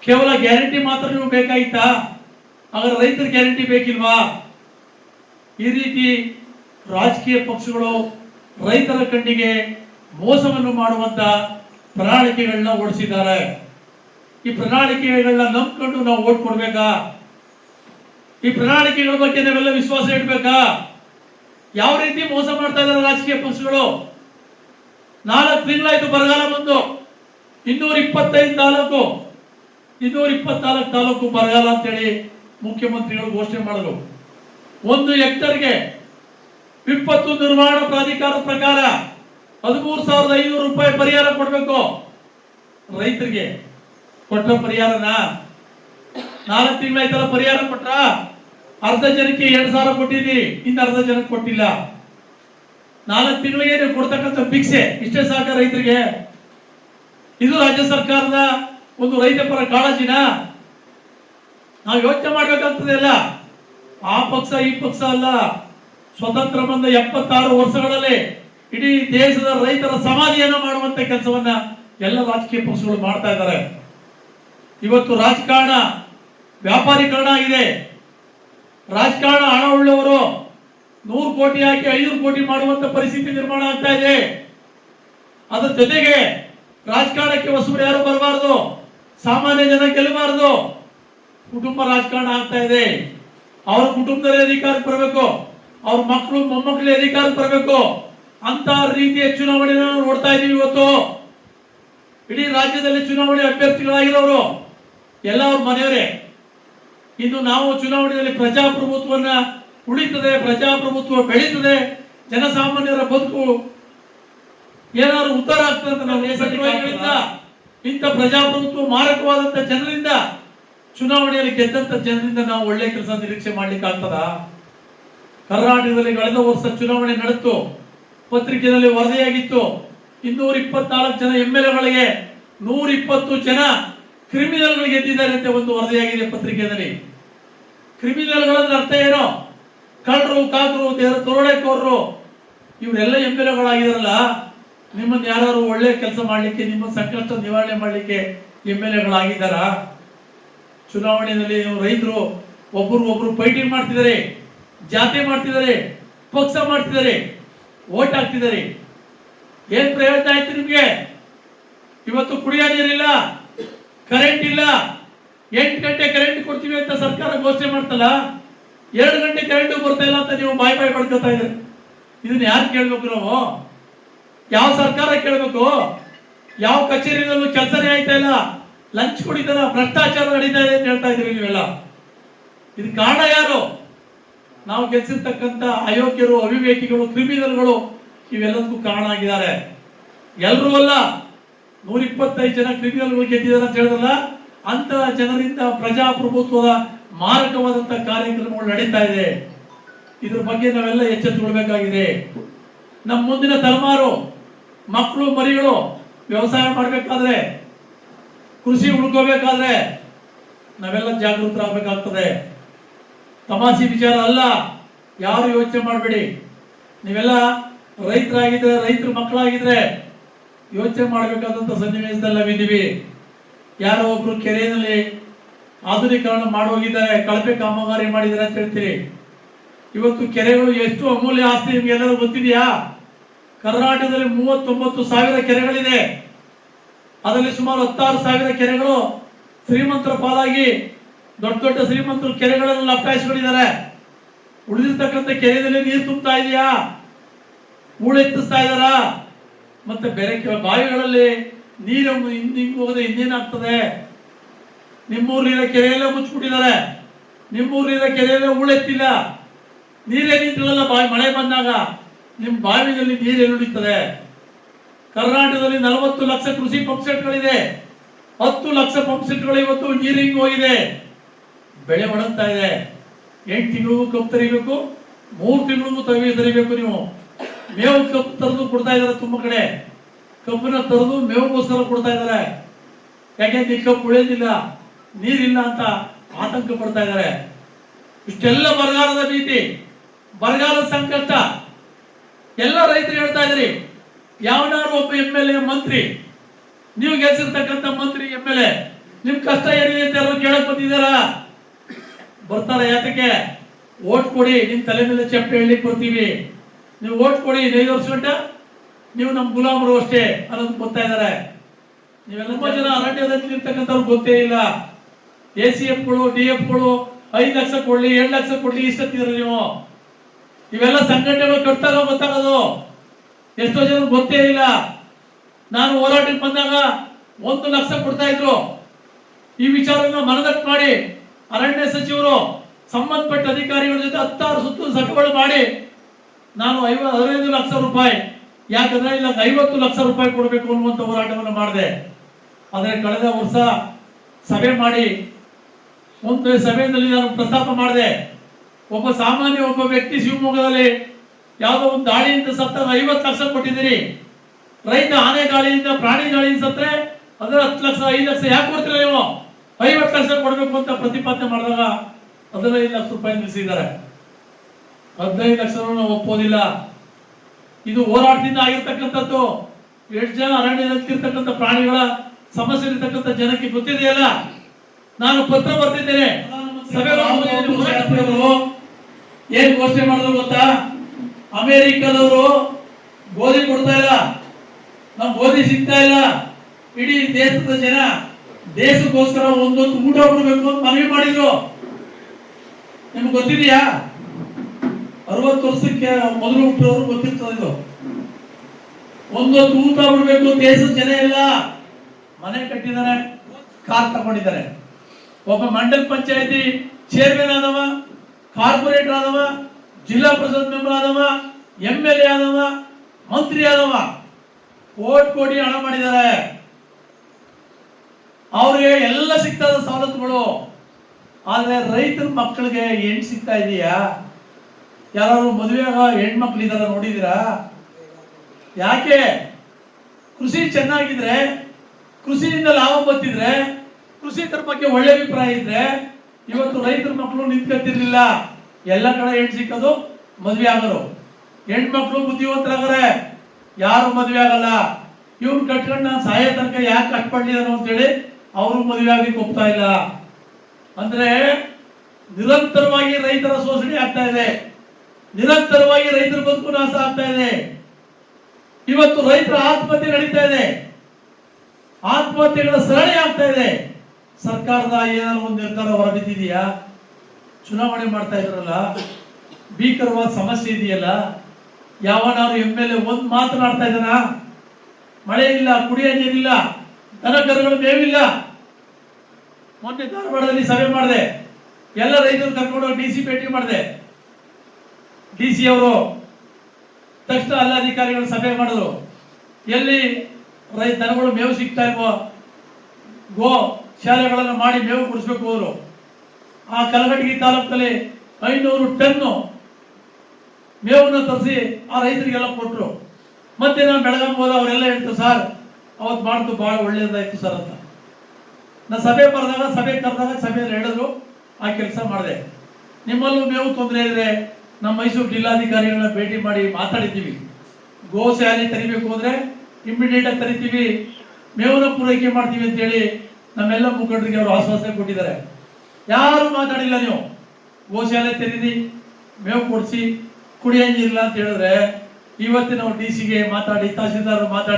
Speaker 3: ಕೇವಲ ಗ್ಯಾರಂಟಿ ಮಾತ್ರ ನೀವು ಬೇಕಾಗಿತ್ತಾ? ಹಾಗಾದ್ರೆ ರೈತರ ಗ್ಯಾರಂಟಿ ಬೇಕಿಲ್ವಾ? ಈ ರೀತಿ ರಾಜಕೀಯ ಪಕ್ಷಗಳು ರೈತರ ಕಣ್ಣಿಗೆ ಮೋಸವನ್ನು ಮಾಡುವಂತ ಪ್ರಣಾಳಿಕೆಗಳನ್ನ ಓಡಿಸಿದ್ದಾರೆ. ಈ ಪ್ರಣಾಳಿಕೆಗಳನ್ನ ನಂಬ್ಕೊಂಡು ನಾವು ಓಟ್ ಕೊಡ್ಬೇಕಾ? ಈ ಪ್ರಣಾಳಿಕೆಗಳ ಬಗ್ಗೆ ನಾವೆಲ್ಲ ವಿಶ್ವಾಸ ಇಡ್ಬೇಕಾ? ಯಾವ ರೀತಿ ಮೋಸ ಮಾಡ್ತಾ ಇದ್ದಾರೆ ರಾಜಕೀಯ ಪಕ್ಷಗಳು? ನಾಲ್ಕು ತಿಂಗಳಾಯ್ತು ಬರಗಾಲ ಬಂದು. ಇನ್ನೂರ ಇಪ್ಪತ್ತೈದು ತಾಲೂಕು, ಇನ್ನೂರ ಇಪ್ಪತ್ನಾಲ್ಕು ತಾಲೂಕು ಬರಗಾಲ ಅಂತೇಳಿ ಮುಖ್ಯಮಂತ್ರಿಗಳು ಘೋಷಣೆ ಮಾಡಿದ್ರು. ಒಂದು ಹೆಕ್ಟರ್ಗೆ ವಿಪತ್ತು ನಿರ್ವಹಣಾ ಪ್ರಾಧಿಕಾರದ ಪ್ರಕಾರ ಹದಿಮೂರು ಸಾವಿರದ ಐನೂರು ರೂಪಾಯಿ ಪರಿಹಾರ ಕೊಡಬೇಕು. ರೈತರಿಗೆ ಕೊಟ್ಟ ಪರಿಹಾರನ? ನಾಲ್ಕು ತಿಂಗಳ ಐತಲ್ಲ ಪರಿಹಾರ ಕೊಟ್ಟ ಅರ್ಧ ಜನಕ್ಕೆ ಎರಡು ಸಾವಿರ ಕೊಟ್ಟಿದ್ದಿ, ಇನ್ನು ಅರ್ಧ ಜನಕ್ಕೆ ಕೊಟ್ಟಿಲ್ಲ. ನಾಲ್ಕು ತಿಂಗಳಿಗೆ ನೀವು ಕೊಡ್ತಕ್ಕಂಥ ಭಿಕ್ಷೆ ಇಷ್ಟೇ ಸಾಕ ರೈತರಿಗೆ? ಇದು ರಾಜ್ಯ ಸರ್ಕಾರದ ಒಂದು ರೈತ ಪರ ಕಾಳಜಿನ? ನಾವು ಯೋಚನೆ ಮಾಡ್ಬೇಕಾಗ್ತದೆ ಅಲ್ಲ. ಆ ಪಕ್ಷ, ಈ ಪಕ್ಷ ಅಲ್ಲ. ಸ್ವತಂತ್ರ ಬಂದ ಎಪ್ಪತ್ತಾರು ವರ್ಷಗಳಲ್ಲಿ ಇಡೀ ದೇಶದ ರೈತರ ಸಮಾಧಿಯನ್ನ ಮಾಡುವಂತ ಕೆಲಸವನ್ನ ಎಲ್ಲ ರಾಜಕೀಯ ಪಕ್ಷಗಳು ಮಾಡ್ತಾ ಇದ್ದಾರೆ. ಇವತ್ತು ರಾಜಕಾರಣ, ವ್ಯಾಪಾರೀಕರಣ ಆಗಿದೆ ರಾಜಕಾರಣ ಹಣ ಉಳ್ಳವರು ನೂರು ಕೋಟಿ ಹಾಕಿ ಐನೂರು ಕೋಟಿ ಮಾಡುವಂತ ಪರಿಸ್ಥಿತಿ ನಿರ್ಮಾಣ ಆಗ್ತಾ ಇದೆ. ಅದರ ಜೊತೆಗೆ ರಾಜಕಾರಣಕ್ಕೆ ಹೊಸಬರು ಯಾರು ಬರಬಾರದು. ಸಾಮಾನ್ಯ ಜನ ಗೆಲ್ಲಬಾರದು. ಕುಟುಂಬ ರಾಜಕಾರಣ ಆಗ್ತಾ ಇದೆ. ಅವ್ರ ಕುಟುಂಬದಲ್ಲಿ ಅಧಿಕಾರ ಬರಬೇಕು. ಅವ್ರ ಮಕ್ಕಳು ಮೊಮ್ಮಕ್ಕಳು ಅಧಿಕಾರ ಬರಬೇಕು. ಅಂತ ರೀತಿಯ ಚುನಾವಣೆ ನಾವು ನೋಡ್ತಾ ಇದ್ದೀವಿ ಇವತ್ತು. ಇಡೀ ರಾಜ್ಯದಲ್ಲಿ ಚುನಾವಣೆ ಅಭ್ಯರ್ಥಿಗಳಾಗಿರೋರು ಎಲ್ಲ ಅವ್ರ ಮನೆಯವರೇ. ಇನ್ನು ನಾವು ಚುನಾವಣೆಯಲ್ಲಿ ಪ್ರಜಾಪ್ರಭುತ್ವವನ್ನ ಉಳಿತದೆ, ಪ್ರಜಾಪ್ರಭುತ್ವ ಬೆಳೀತದೆ, ಜನಸಾಮಾನ್ಯರ ಬದುಕು ಏನಾದ್ರು ಉತ್ತರ ಆಗ್ತದೆ ನಾವು ಇಂಥ ಪ್ರಜಾಪ್ರಭುತ್ವ ಮಾರಕವಾದಂತ ಜನರಿಂದ ಚುನಾವಣೆಯಲ್ಲಿ ಗೆದ್ದಂತ ಜನರಿಂದ ನಾವು ಒಳ್ಳೆ ಕೆಲಸ ನಿರೀಕ್ಷೆ ಮಾಡ್ಲಿಕ್ಕೆ ಆಗ್ತದ? ಕರ್ನಾಟಕದಲ್ಲಿ ಕಳೆದ ವರ್ಷ ಚುನಾವಣೆ ನಡೆತು ಪತ್ರಿಕೆಯಲ್ಲಿ ವರದಿಯಾಗಿತ್ತು. ಇನ್ನೂರ ಇಪ್ಪತ್ನಾಲ್ಕು ಜನ ಎಂ ಎಲ್ ಎಗಳಿಗೆ ನೂರ ಇಪ್ಪತ್ತು ಜನ ಕ್ರಿಮಿನಲ್ಗಳು ಗೆದ್ದಿದ್ದಾರೆ ಅಂತ ಒಂದು ವರದಿಯಾಗಿದೆ ಪತ್ರಿಕೆಯಲ್ಲಿ. ಕ್ರಿಮಿನಲ್ಗಳಂದ್ರೆ ಅರ್ಥ ಏನು? ಕಳ್ಳರು ಕಾಕರು ತೊರಳೆಕೋರರು ಇವರೆಲ್ಲ ಎಂ ಎಲ್ ಎಗಳಾಗಿದಾರಲ್ಲ ನಿಮ್ಮನ್ನ ಯಾರು ಒಳ್ಳೆ ಕೆಲಸ ಮಾಡ್ಲಿಕ್ಕೆ, ನಿಮ್ಮ ಸಂಕಷ್ಟ ನಿವಾರಣೆ ಮಾಡ್ಲಿಕ್ಕೆ ಎಂ ಎಲ್ ಎಗಳಾಗಿದ್ದಾರಾ? ಚುನಾವಣೆಯಲ್ಲಿ ರೈತರು ಒಬ್ಬರು ಒಬ್ರು ಫೈಟಿಂಗ್ ಮಾಡ್ತಿದ್ದಾರೆ ಜಾತಿ ಮಾಡ್ತಿದ್ದಾರೆ, ಪಕ್ಷ ಮಾಡ್ತಿದ್ದಾರೆ ಓಟ್ ಹಾಕ್ತಿದ್ದಾರೆ. ಏನ್ ಪ್ರಯೋಜನ ಆಯ್ತು ನಿಮ್ಗೆ? ಇವತ್ತು ಕುಡಿಯೋ ನೀರಿಲ್ಲ ಕರೆಂಟ್ ಇಲ್ಲ. ಎಂಟು ಗಂಟೆ ಕರೆಂಟ್ ಕೊಡ್ತೀವಿ ಅಂತ ಸರ್ಕಾರ ಘೋಷಣೆ ಮಾಡ್ತಲ್ಲ, ಎರಡು ಗಂಟೆ ಕರೆಂಟ್ ಬರ್ತಾ ಇಲ್ಲ ಅಂತ ನೀವು ಬಾಯ್ ಬಾಯ್ ಪಡ್ಕೊತಾ ಇದ್ರಿ ಇದನ್ನ ಯಾರು ಕೇಳ್ಬೇಕು ನಾವು? ಯಾವ ಸರ್ಕಾರ ಕೇಳಬೇಕು? ಯಾವ ಕಚೇರಿನಲ್ಲೂ ಕೆಲಸನೇ ಆಯ್ತಾ ಇಲ್ಲ? ಲಂಚ್ ಕುಡಿತಾರ ಭ್ರಷ್ಟಾಚಾರ ನಡೀತಾ ಇದೆ ಅಂತ ಹೇಳ್ತಾ ಇದೀವಿ ನೀವೆಲ್ಲ. ಇದು ಕಾರಣ ಯಾರು? ನಾವು ಗೆಲ್ಸಿರ್ತಕ್ಕಂಥ ಅಯೋಗ್ಯರು, ಅವಿವೇಕಿಗಳು, ಕ್ರಿಮಿನಲ್ಗಳು ಇವೆಲ್ಲದಕ್ಕೂ ಕಾರಣ ಆಗಿದ್ದಾರೆ. ಎಲ್ಲರೂ ಅಲ್ಲ ನೂರ ಇಪ್ಪತ್ತೈದು ಜನ ಕ್ರಿಮಿನಲ್ಗಳು ಗೆದ್ದಿದ್ದಾರೆ ಅಂತ ಹೇಳಿದ್ರಲ್ಲ ಅಂತ ಜನರಿಂದ ಪ್ರಜಾಪ್ರಭುತ್ವದ ಮಾರಕವಾದಂತ ಕಾರ್ಯಕ್ರಮಗಳು ನಡೀತಾ ಇದೆ. ಇದ್ರ ಬಗ್ಗೆ ನಾವೆಲ್ಲ ಎಚ್ಚೆತ್ತುಕೊಳ್ಬೇಕಾಗಿದೆ. ನಮ್ಮ ಮುಂದಿನ ತಲೆಮಾರು, ಮಕ್ಕಳು, ಮರಿಗಳು, ವ್ಯವಸಾಯ ಮಾಡಬೇಕಾದ್ರೆ ಕೃಷಿ ಉಳ್ಕೋಬೇಕಾದ್ರೆ ನಾವೆಲ್ಲ ಜಾಗೃತರಾಗಬೇಕಾಗ್ತದೆ. ತಮಾಷೆ ವಿಚಾರ ಅಲ್ಲ, ಯಾರು ಯೋಚನೆ ಮಾಡಬೇಡಿ. ನೀವೆಲ್ಲ ರೈತರಾಗಿದ್ರೆ, ರೈತರ ಮಕ್ಕಳಾಗಿದ್ರೆ ಯೋಚನೆ ಮಾಡಬೇಕಾದಂತ ಸನ್ನಿವೇಶದಲ್ಲಿ ನಾವಿದ್ದೀವಿ. ಯಾರೋ ಒಬ್ರು ಕೆರೆಯಲ್ಲಿ ಆಧುನೀಕರಣ ಮಾಡೋಗಿದ್ದಾರೆ ಕಳಪೆ ಕಾಮಗಾರಿ ಮಾಡಿದ್ದಾರೆ ಅಂತ ಹೇಳ್ತೀರಿ. ಇವತ್ತು ಕೆರೆಗಳು ಎಷ್ಟು ಅಮೂಲ್ಯ ಆಸ್ತಿ ನಿಮ್ಗೆ ಎಲ್ಲರೂ ಗೊತ್ತಿದೆಯಾ? ಕರ್ನಾಟಕದಲ್ಲಿ ಮೂವತ್ತೊಂಬತ್ತು ಸಾವಿರ ಕೆರೆಗಳಿದೆ. ಅದರಲ್ಲಿ ಸುಮಾರು ಹತ್ತಾರು ಸಾವಿರ ಕೆರೆಗಳು ಶ್ರೀಮಂತರ ಪಾಲಾಗಿ ದೊಡ್ಡ ದೊಡ್ಡ ಶ್ರೀಮಂತರು ಕೆರೆಗಳನ್ನು ಲಪ್ಟಾಯಿಸ್ಕೊಂಡಿದ್ದಾರೆ ಉಳಿದಿರ್ತಕ್ಕಂಥ ಕೆರೆಯಲ್ಲಿ ನೀರು ತುಂಬ್ತಾ ಇದೆಯಾ? ಹೂಳೆತ್ತಿಸ್ತಾ ಇದಾರಾ ಮತ್ತೆ ಬೇರೆ ಕೆಲ ಬಾವಿಗಳಲ್ಲಿ ನೀರು ಹಿಂದೆ ಹಿಂಗ್ ಹೋಗದೆ ನಿಮ್ಮೂರಿನ ಕೆರೆಯಲ್ಲೇ ಮುಚ್ಚಿಬಿಟ್ಟಿದ್ದಾರೆ. ನಿಮ್ಮೂರಿನ ಕೆರೆಯಲ್ಲೇ ಹೂಳೆತ್ತಿಲ್ಲ ನೀರೇ ನಿಂತಿರಲ್ಲ ಬಾವಿ, ಮಳೆ ಬಂದಾಗ. ನಿಮ್ಮ ಬಾವಿನಲ್ಲಿ ನೀರು ಎಲ್ಲಿಡುತ್ತದೆ ಕರ್ನಾಟಕದಲ್ಲಿ ನಲವತ್ತು ಲಕ್ಷ ಕೃಷಿ ಪಂಪ್ ಸೆಟ್ಗಳಿದೆ. ಹತ್ತು ಲಕ್ಷ ಪಂಪ್ ಸೆಟ್ಗಳು ಇವತ್ತು ನೀರಿಂಗ್ ಹೋಗಿದೆ. ಬೆಳೆ ಒಣಗ್ತಾ ಇದೆ. ಎಂಟು ತಿಂಗಳಿಗೂ ಕಬ್ಬು ತರಿಬೇಕು, ಮೂರು ತಿಂಗಳಿಗೂ ತವಿ ತರಿಬೇಕು ನೀವು. ಮೇವು ಕಬ್ಬು ತರದು ಕೊಡ್ತಾ ಇದ್ದಾರೆ ತುಂಬ ಕಡೆ. ಕಬ್ಬನ್ನ ತರದು ಮೇವುಗೋಸ್ಕರ ಕೊಡ್ತಾ ಇದ್ದಾರೆ. ಯಾಕೆಂದ್ರೆ ಕಬ್ಬು ಉಳಿಯೋದಿಲ್ಲ, ನೀರಿಲ್ಲ ಅಂತ ಆತಂಕ ಪಡ್ತಾ ಇದ್ದಾರೆ. ಇಷ್ಟೆಲ್ಲ ಬರಗಾಲದ ಭೀತಿ, ಬರಗಾಲದ ಸಂಕಷ್ಟ. ಎಲ್ಲ ರೈತರು ಹೇಳ್ತಾ ಇದ್ರಿ ಯಾವನಾರು ಒಬ್ಬ ಎಂ ಎಲ್ ಎ, ಮಂತ್ರಿ. ನೀವು ಗೆಲ್ಸಿರ್ತಕ್ಕಂಥ ಮಂತ್ರಿ ಎಂ ಎಲ್ ಎ. ನಿಮ್ ಕಷ್ಟ ಏನಿದೆ ಅಂತ ಎಲ್ಲರೂ ಕೇಳಕ್ ಬಂದಿದ್ದಾರಾ? ಬರ್ತಾರ ಯಾತಕ್ಕೆ? ಓಟ್ ಕೊಡಿ, ನಿಮ್ ತಲೆ ಮೇಲೆ ಚಪ್ಪೆ ಹೇಳಿ ಕೊಡ್ತೀವಿ ನೀವು ಓಟ್ ಕೊಡಿ ಐದು ವರ್ಷ ಗಂಟ ನೀವು ನಮ್ಮ ಗುಲಾಮರು ಅಷ್ಟೇ ಅನ್ನೋದು ಗೊತ್ತಾ ಇದ್ದಾರೆ. ನೀವೆಲ್ಲ ಜನ ಅರಣ್ಯದಲ್ಲಿ ಇರ್ತಕ್ಕಂಥವ್ರು ಗೊತ್ತೇ ಇಲ್ಲ. ಎ ಸಿ ಎಫ್ಗಳು ಡಿ ಎಫ್ಗಳು ಐದು ಲಕ್ಷ ಕೊಡ್ಲಿ, ಏಳು ಲಕ್ಷ ಕೊಡ್ಲಿ ಇಷ್ಟ ನೀವು. ಇವೆಲ್ಲ ಸಂಘಟನೆಗಳು ಕಟ್ಟಾಗ ಗೊತ್ತಾಗೋದು. ಎಷ್ಟೋ ಜನ ಗೊತ್ತೇ ಇಲ್ಲ. ನಾನು ಹೋರಾಟಕ್ಕೆ ಬಂದಾಗ ಒಂದು ಲಕ್ಷ ಕೊಡ್ತಾ ಇದ್ರು. ಈ ವಿಚಾರವನ್ನು ಮನದಟ್ಟು ಮಾಡಿ ಅರಣ್ಯ ಸಚಿವರು ಸಂಬಂಧಪಟ್ಟ ಅಧಿಕಾರಿಗಳ ಜೊತೆ ಹತ್ತಾರು ಸುತ್ತು ಸಭೆಗಳು ಮಾಡಿ ನಾನು ಐವ, ಹದಿನೈದು ಲಕ್ಷ ರೂಪಾಯಿ, ಯಾಕಂದ್ರೆ ಇಲ್ಲ ಐವತ್ತು ಲಕ್ಷ ರೂಪಾಯಿ ಕೊಡಬೇಕು ಅನ್ನುವಂಥ ಹೋರಾಟವನ್ನು ಮಾಡಿದೆ. ಆದರೆ ಕಳೆದ ವರ್ಷ ಸಭೆ ಮಾಡಿ ಒಂದು ಸಭೆಯಲ್ಲಿ ನಾನು ಪ್ರಸ್ತಾಪ ಮಾಡಿದೆ. ಒಬ್ಬ ಸಾಮಾನ್ಯ ಒಬ್ಬ ವ್ಯಕ್ತಿ ಶಿವಮೊಗ್ಗದಲ್ಲಿ ಯಾವುದೋ ಒಂದು ದಾಳಿಯಿಂದ ಸತ್ತ ಐವತ್ತು ಲಕ್ಷ ಕೊಟ್ಟಿದ್ದೀರಿ. ರೈತ ಆನೆ ದಾಳಿಯಿಂದ, ಪ್ರಾಣಿ ದಾಳಿಯಿಂದ ಸತ್ತರೆ, ಅದರ ಹತ್ತು ಲಕ್ಷ, ಐದು ಲಕ್ಷ ಯಾಕೆ ಕೊಡ್ತೀರಾ ನೀವು? ಐವತ್ತು ಲಕ್ಷ ಕೊಡಬೇಕು ಅಂತ ಪ್ರತಿಪಾದನೆ ಮಾಡಿದಾಗ ಹದಿನೈದು ಲಕ್ಷ ರೂಪಾಯಿ ನಿಲ್ಲಿಸಿದ್ದಾರೆ. ಹದಿನೈದು ಲಕ್ಷ ಒಪ್ಪೋದಿಲ್ಲ. ಇದು ಹೋರಾಟದಿಂದ ಆಗಿರ್ತಕ್ಕಂಥದ್ದು. ಎಷ್ಟು ಜನ ಅರಣ್ಯದಲ್ಲಿರ್ತಕ್ಕಂಥ ಪ್ರಾಣಿಗಳ ಸಮಸ್ಯೆ ಇರ್ತಕ್ಕಂಥ ಜನಕ್ಕೆ ಗೊತ್ತಿದೆಯಲ್ಲ? ನಾನು ಪತ್ರ ಬರ್ತಿದ್ದೇನೆ. ಸಭೆ ಏನ್ ಘೋಷಣೆ ಮಾಡಿದ್ರು ಗೊತ್ತಾ? ಅಮೆರಿಕದವರು ಗೋಧಿ ಕೊಡ್ತಾ ಇಲ್ಲ. ನಮ್ ಗೋಧಿ ಸಿಗ್ತಾ ಇಲ್ಲ. ಇಡೀ ದೇಶದ ಜನ ದೇಶಕ್ಕೋಸ್ಕರ ಒಂದೊಂದು ಊಟ ಕೊಡಬೇಕು ಅಂತ ಮನವಿ ಮಾಡಿದ್ರು. ನಿಮ್ಗೆ ಗೊತ್ತಿದೆಯಾ? ಅರವತ್ತು ವರ್ಷಕ್ಕೆ ಮೊದಲು ಹುಟ್ಟಿರೋರು ಗೊತ್ತಿರ್ತದೆ ಇದು. ಒಂದೊಂದು ಊಟ ಬಿಡ್ಬೇಕು ದೇಶದ ಜನ ಎಲ್ಲ ಮನೆ ಕಟ್ಟಿದ್ದಾರೆ, ಕಾರ್ ತಗೊಂಡಿದ್ದಾರೆ. ಒಬ್ಬ ಮಂಡಲ್ ಪಂಚಾಯತಿ ಚೇರ್ಮನ್ ಆದವ ಕಾರ್ಪೊರೇಟರ್ ಆದವ ಜಿಲ್ಲಾ ಪರಿಷತ್ ಮೆಂಬರ್ ಆದವ, ಎಂ ಎಲ್ ಎ ಆದವ, ಮಂತ್ರಿ ಆದವ, ಕೋಟಿ ಕೋಟಿ ಹಣ ಮಾಡಿದ್ದಾರೆ. ಅವ್ರಿಗೆ ಎಲ್ಲ ಸಿಗ್ತದ ಸವಲತ್ತುಗಳು, ಆದರೆ ರೈತರ ಮಕ್ಕಳಿಗೆ ಹೆಣ್ ಸಿಗ್ತಾ ಇದೆಯಾ? ಯಾರು ಮದುವೆ ಆಗೋ ಇದಾರ ನೋಡಿದಿರಾ? ಯಾಕೆ? ಕೃಷಿ ಚೆನ್ನಾಗಿದ್ರೆ, ಕೃಷಿಯಿಂದ ಲಾಭ ಬರ್ತಿದ್ರೆ, ಕೃಷಿ ಬಗ್ಗೆ ಒಳ್ಳೆ ಅಭಿಪ್ರಾಯ ಇದ್ರೆ, ಇವತ್ತು ರೈತರ ಮಕ್ಕಳು ನಿಂತ್ಕೊತಿರ್ಲಿಲ್ಲ ಎಲ್ಲ ಕಡೆ ಹೆಣ್ ಸಿಕ್ಕೋದು ಮದುವೆ ಆಗೋರು. ಹೆಣ್ಮಕ್ಳು ಬುದ್ಧಿವಂತರಾಗರೆ ಯಾರು ಮದುವೆ ಆಗಲ್ಲ. ಇವ್ನು ಕಟ್ಕೊಂಡು ನಾನು ಸಹಾಯ ತನಕ ಯಾಕೆ ಕಟ್ಪಡ್ಲಿದಾನು ಅಂತೇಳಿ ಅವರು ಮದುವೆ ಆಗ್ಲಿಕ್ಕೆ ಒಪ್ತಾ ಇಲ್ಲ. ಅಂದ್ರೆ ನಿರಂತರವಾಗಿ ರೈತರ ಶೋಷಣೆ ಆಗ್ತಾ ಇದೆ. ನಿರಂತರವಾಗಿ ರೈತರ ಬದುಕು ನಾಶ ಆಗ್ತಾ ಇದೆ. ಇವತ್ತು ರೈತರ ಆತ್ಮಹತ್ಯೆ ನಡೀತಾ ಇದೆ. ಆತ್ಮಹತ್ಯೆಗಳ ಸರಣಿ ಆಗ್ತಾ ಇದೆ. ಸರ್ಕಾರದ ಏನಾದ್ರು ಒಂದು ನಿರ್ಧಾರ ಹೊರಬಿದ್ದಿದೆಯಾ ಚುನಾವಣೆ ಮಾಡ್ತಾ ಇದ್ರಲ್ಲ, ಭೀಕರವಾದ ಸಮಸ್ಯೆ ಇದೆಯಲ್ಲ, ಯಾವನಾದ್ರು ಎಂ ಎಲ್ ಎ ಒಂದು ಮಾತನಾಡ್ತಾ ಇದ್ದಾನ? ಮಳೆ ಇಲ್ಲ, ಕುಡಿಯೋ ನೀರಿಲ್ಲ ಕರುಗಳು ಮೇವಿಲ್ಲ. ಮೊನ್ನೆ ಧಾರವಾಡದಲ್ಲಿ ಸಭೆ ಮಾಡಿದೆ, ಎಲ್ಲ ರೈತರು ಕರ್ಕೊಂಡು ಡಿ ಸಿ ಭೇಟಿ ಮಾಡಿದೆ. ಡಿ ಸಿ ಅವರು ತಕ್ಷಣ ಎಲ್ಲ ಅಧಿಕಾರಿಗಳು ಸಭೆ ಮಾಡಿದ್ರು. ಎಲ್ಲಿ ರೈ, ದನಗಳು ಮೇವು ಸಿಗ್ತಾ ಇಲ್ವೋ, ಗೋ ಶಾಲೆಗಳನ್ನು ಮಾಡಿ ಮೇವು ಕೊಡಿಸ್ಬೇಕು ಹೋದ್ರು. ಆ ಕಲಘಟಗಿ ತಾಲೂಕಲ್ಲಿ ಐನೂರು ಟನ್ನು ಮೇವನ್ನು ತರಿಸಿ ಆ ರೈತರಿಗೆಲ್ಲ ಕೊಟ್ಟರು ಮತ್ತೆ ನಾನು ಬೆಳಗಾಂ ಹೋದ ಅವರೆಲ್ಲ ಹೇಳ್ತು, ಸರ್ ಅವತ್ತು ಮಾಡ್ತು ಭಾಳ ಒಳ್ಳೇದಾಯ್ತು ಸರ್ ಅಂತ. ನಾ ಸಭೆ ಬರೆದಾಗ, ಸಭೆ ಕರೆದಾಗ ಸಭೆಯಲ್ಲಿ ಹೇಳಿದ್ರು, ಆ ಕೆಲಸ ಮಾಡಿದೆ. ನಿಮ್ಮಲ್ಲೂ ಮೇವು ತೊಂದರೆ ಇದ್ರೆ ನಮ್ಮ ಮೈಸೂರು ಜಿಲ್ಲಾಧಿಕಾರಿಗಳನ್ನ ಭೇಟಿ ಮಾಡಿ ಮಾತಾಡಿದ್ದೀವಿ. ಗೋ ಶಾಲೆ ತರಿಬೇಕು ಅಂದ್ರೆ ಇಮಿಡಿಯೇಟ್ ಆಗಿ ತರಿತೀವಿ. ಮೇವನ್ನ ಪೂರೈಕೆ ಮಾಡ್ತೀವಿ ಅಂತೇಳಿ ನಮ್ಮೆಲ್ಲ ಮುಖಂಡರಿಗೆ ಅವರು ಆಶ್ವಾಸನೆ ಕೊಟ್ಟಿದ್ದಾರೆ. ಯಾರು ಮಾತಾಡಿಲ್ಲ ನೀವು? ಗೋಶಾಲೆ ತೆರೀರಿ ಮೇವು ಕೊಡಿಸಿ ಕುಡಿಯೋ ನೀರಿಲ್ಲ ಅಂತ ಹೇಳಿದ್ರೆ ಇವತ್ತಿನ ಡಿ ಸಿಗೆ ಮಾತಾಡಿ, ತಹಸೀಲ್ದಾರ್ ಮಾತಾಡಿ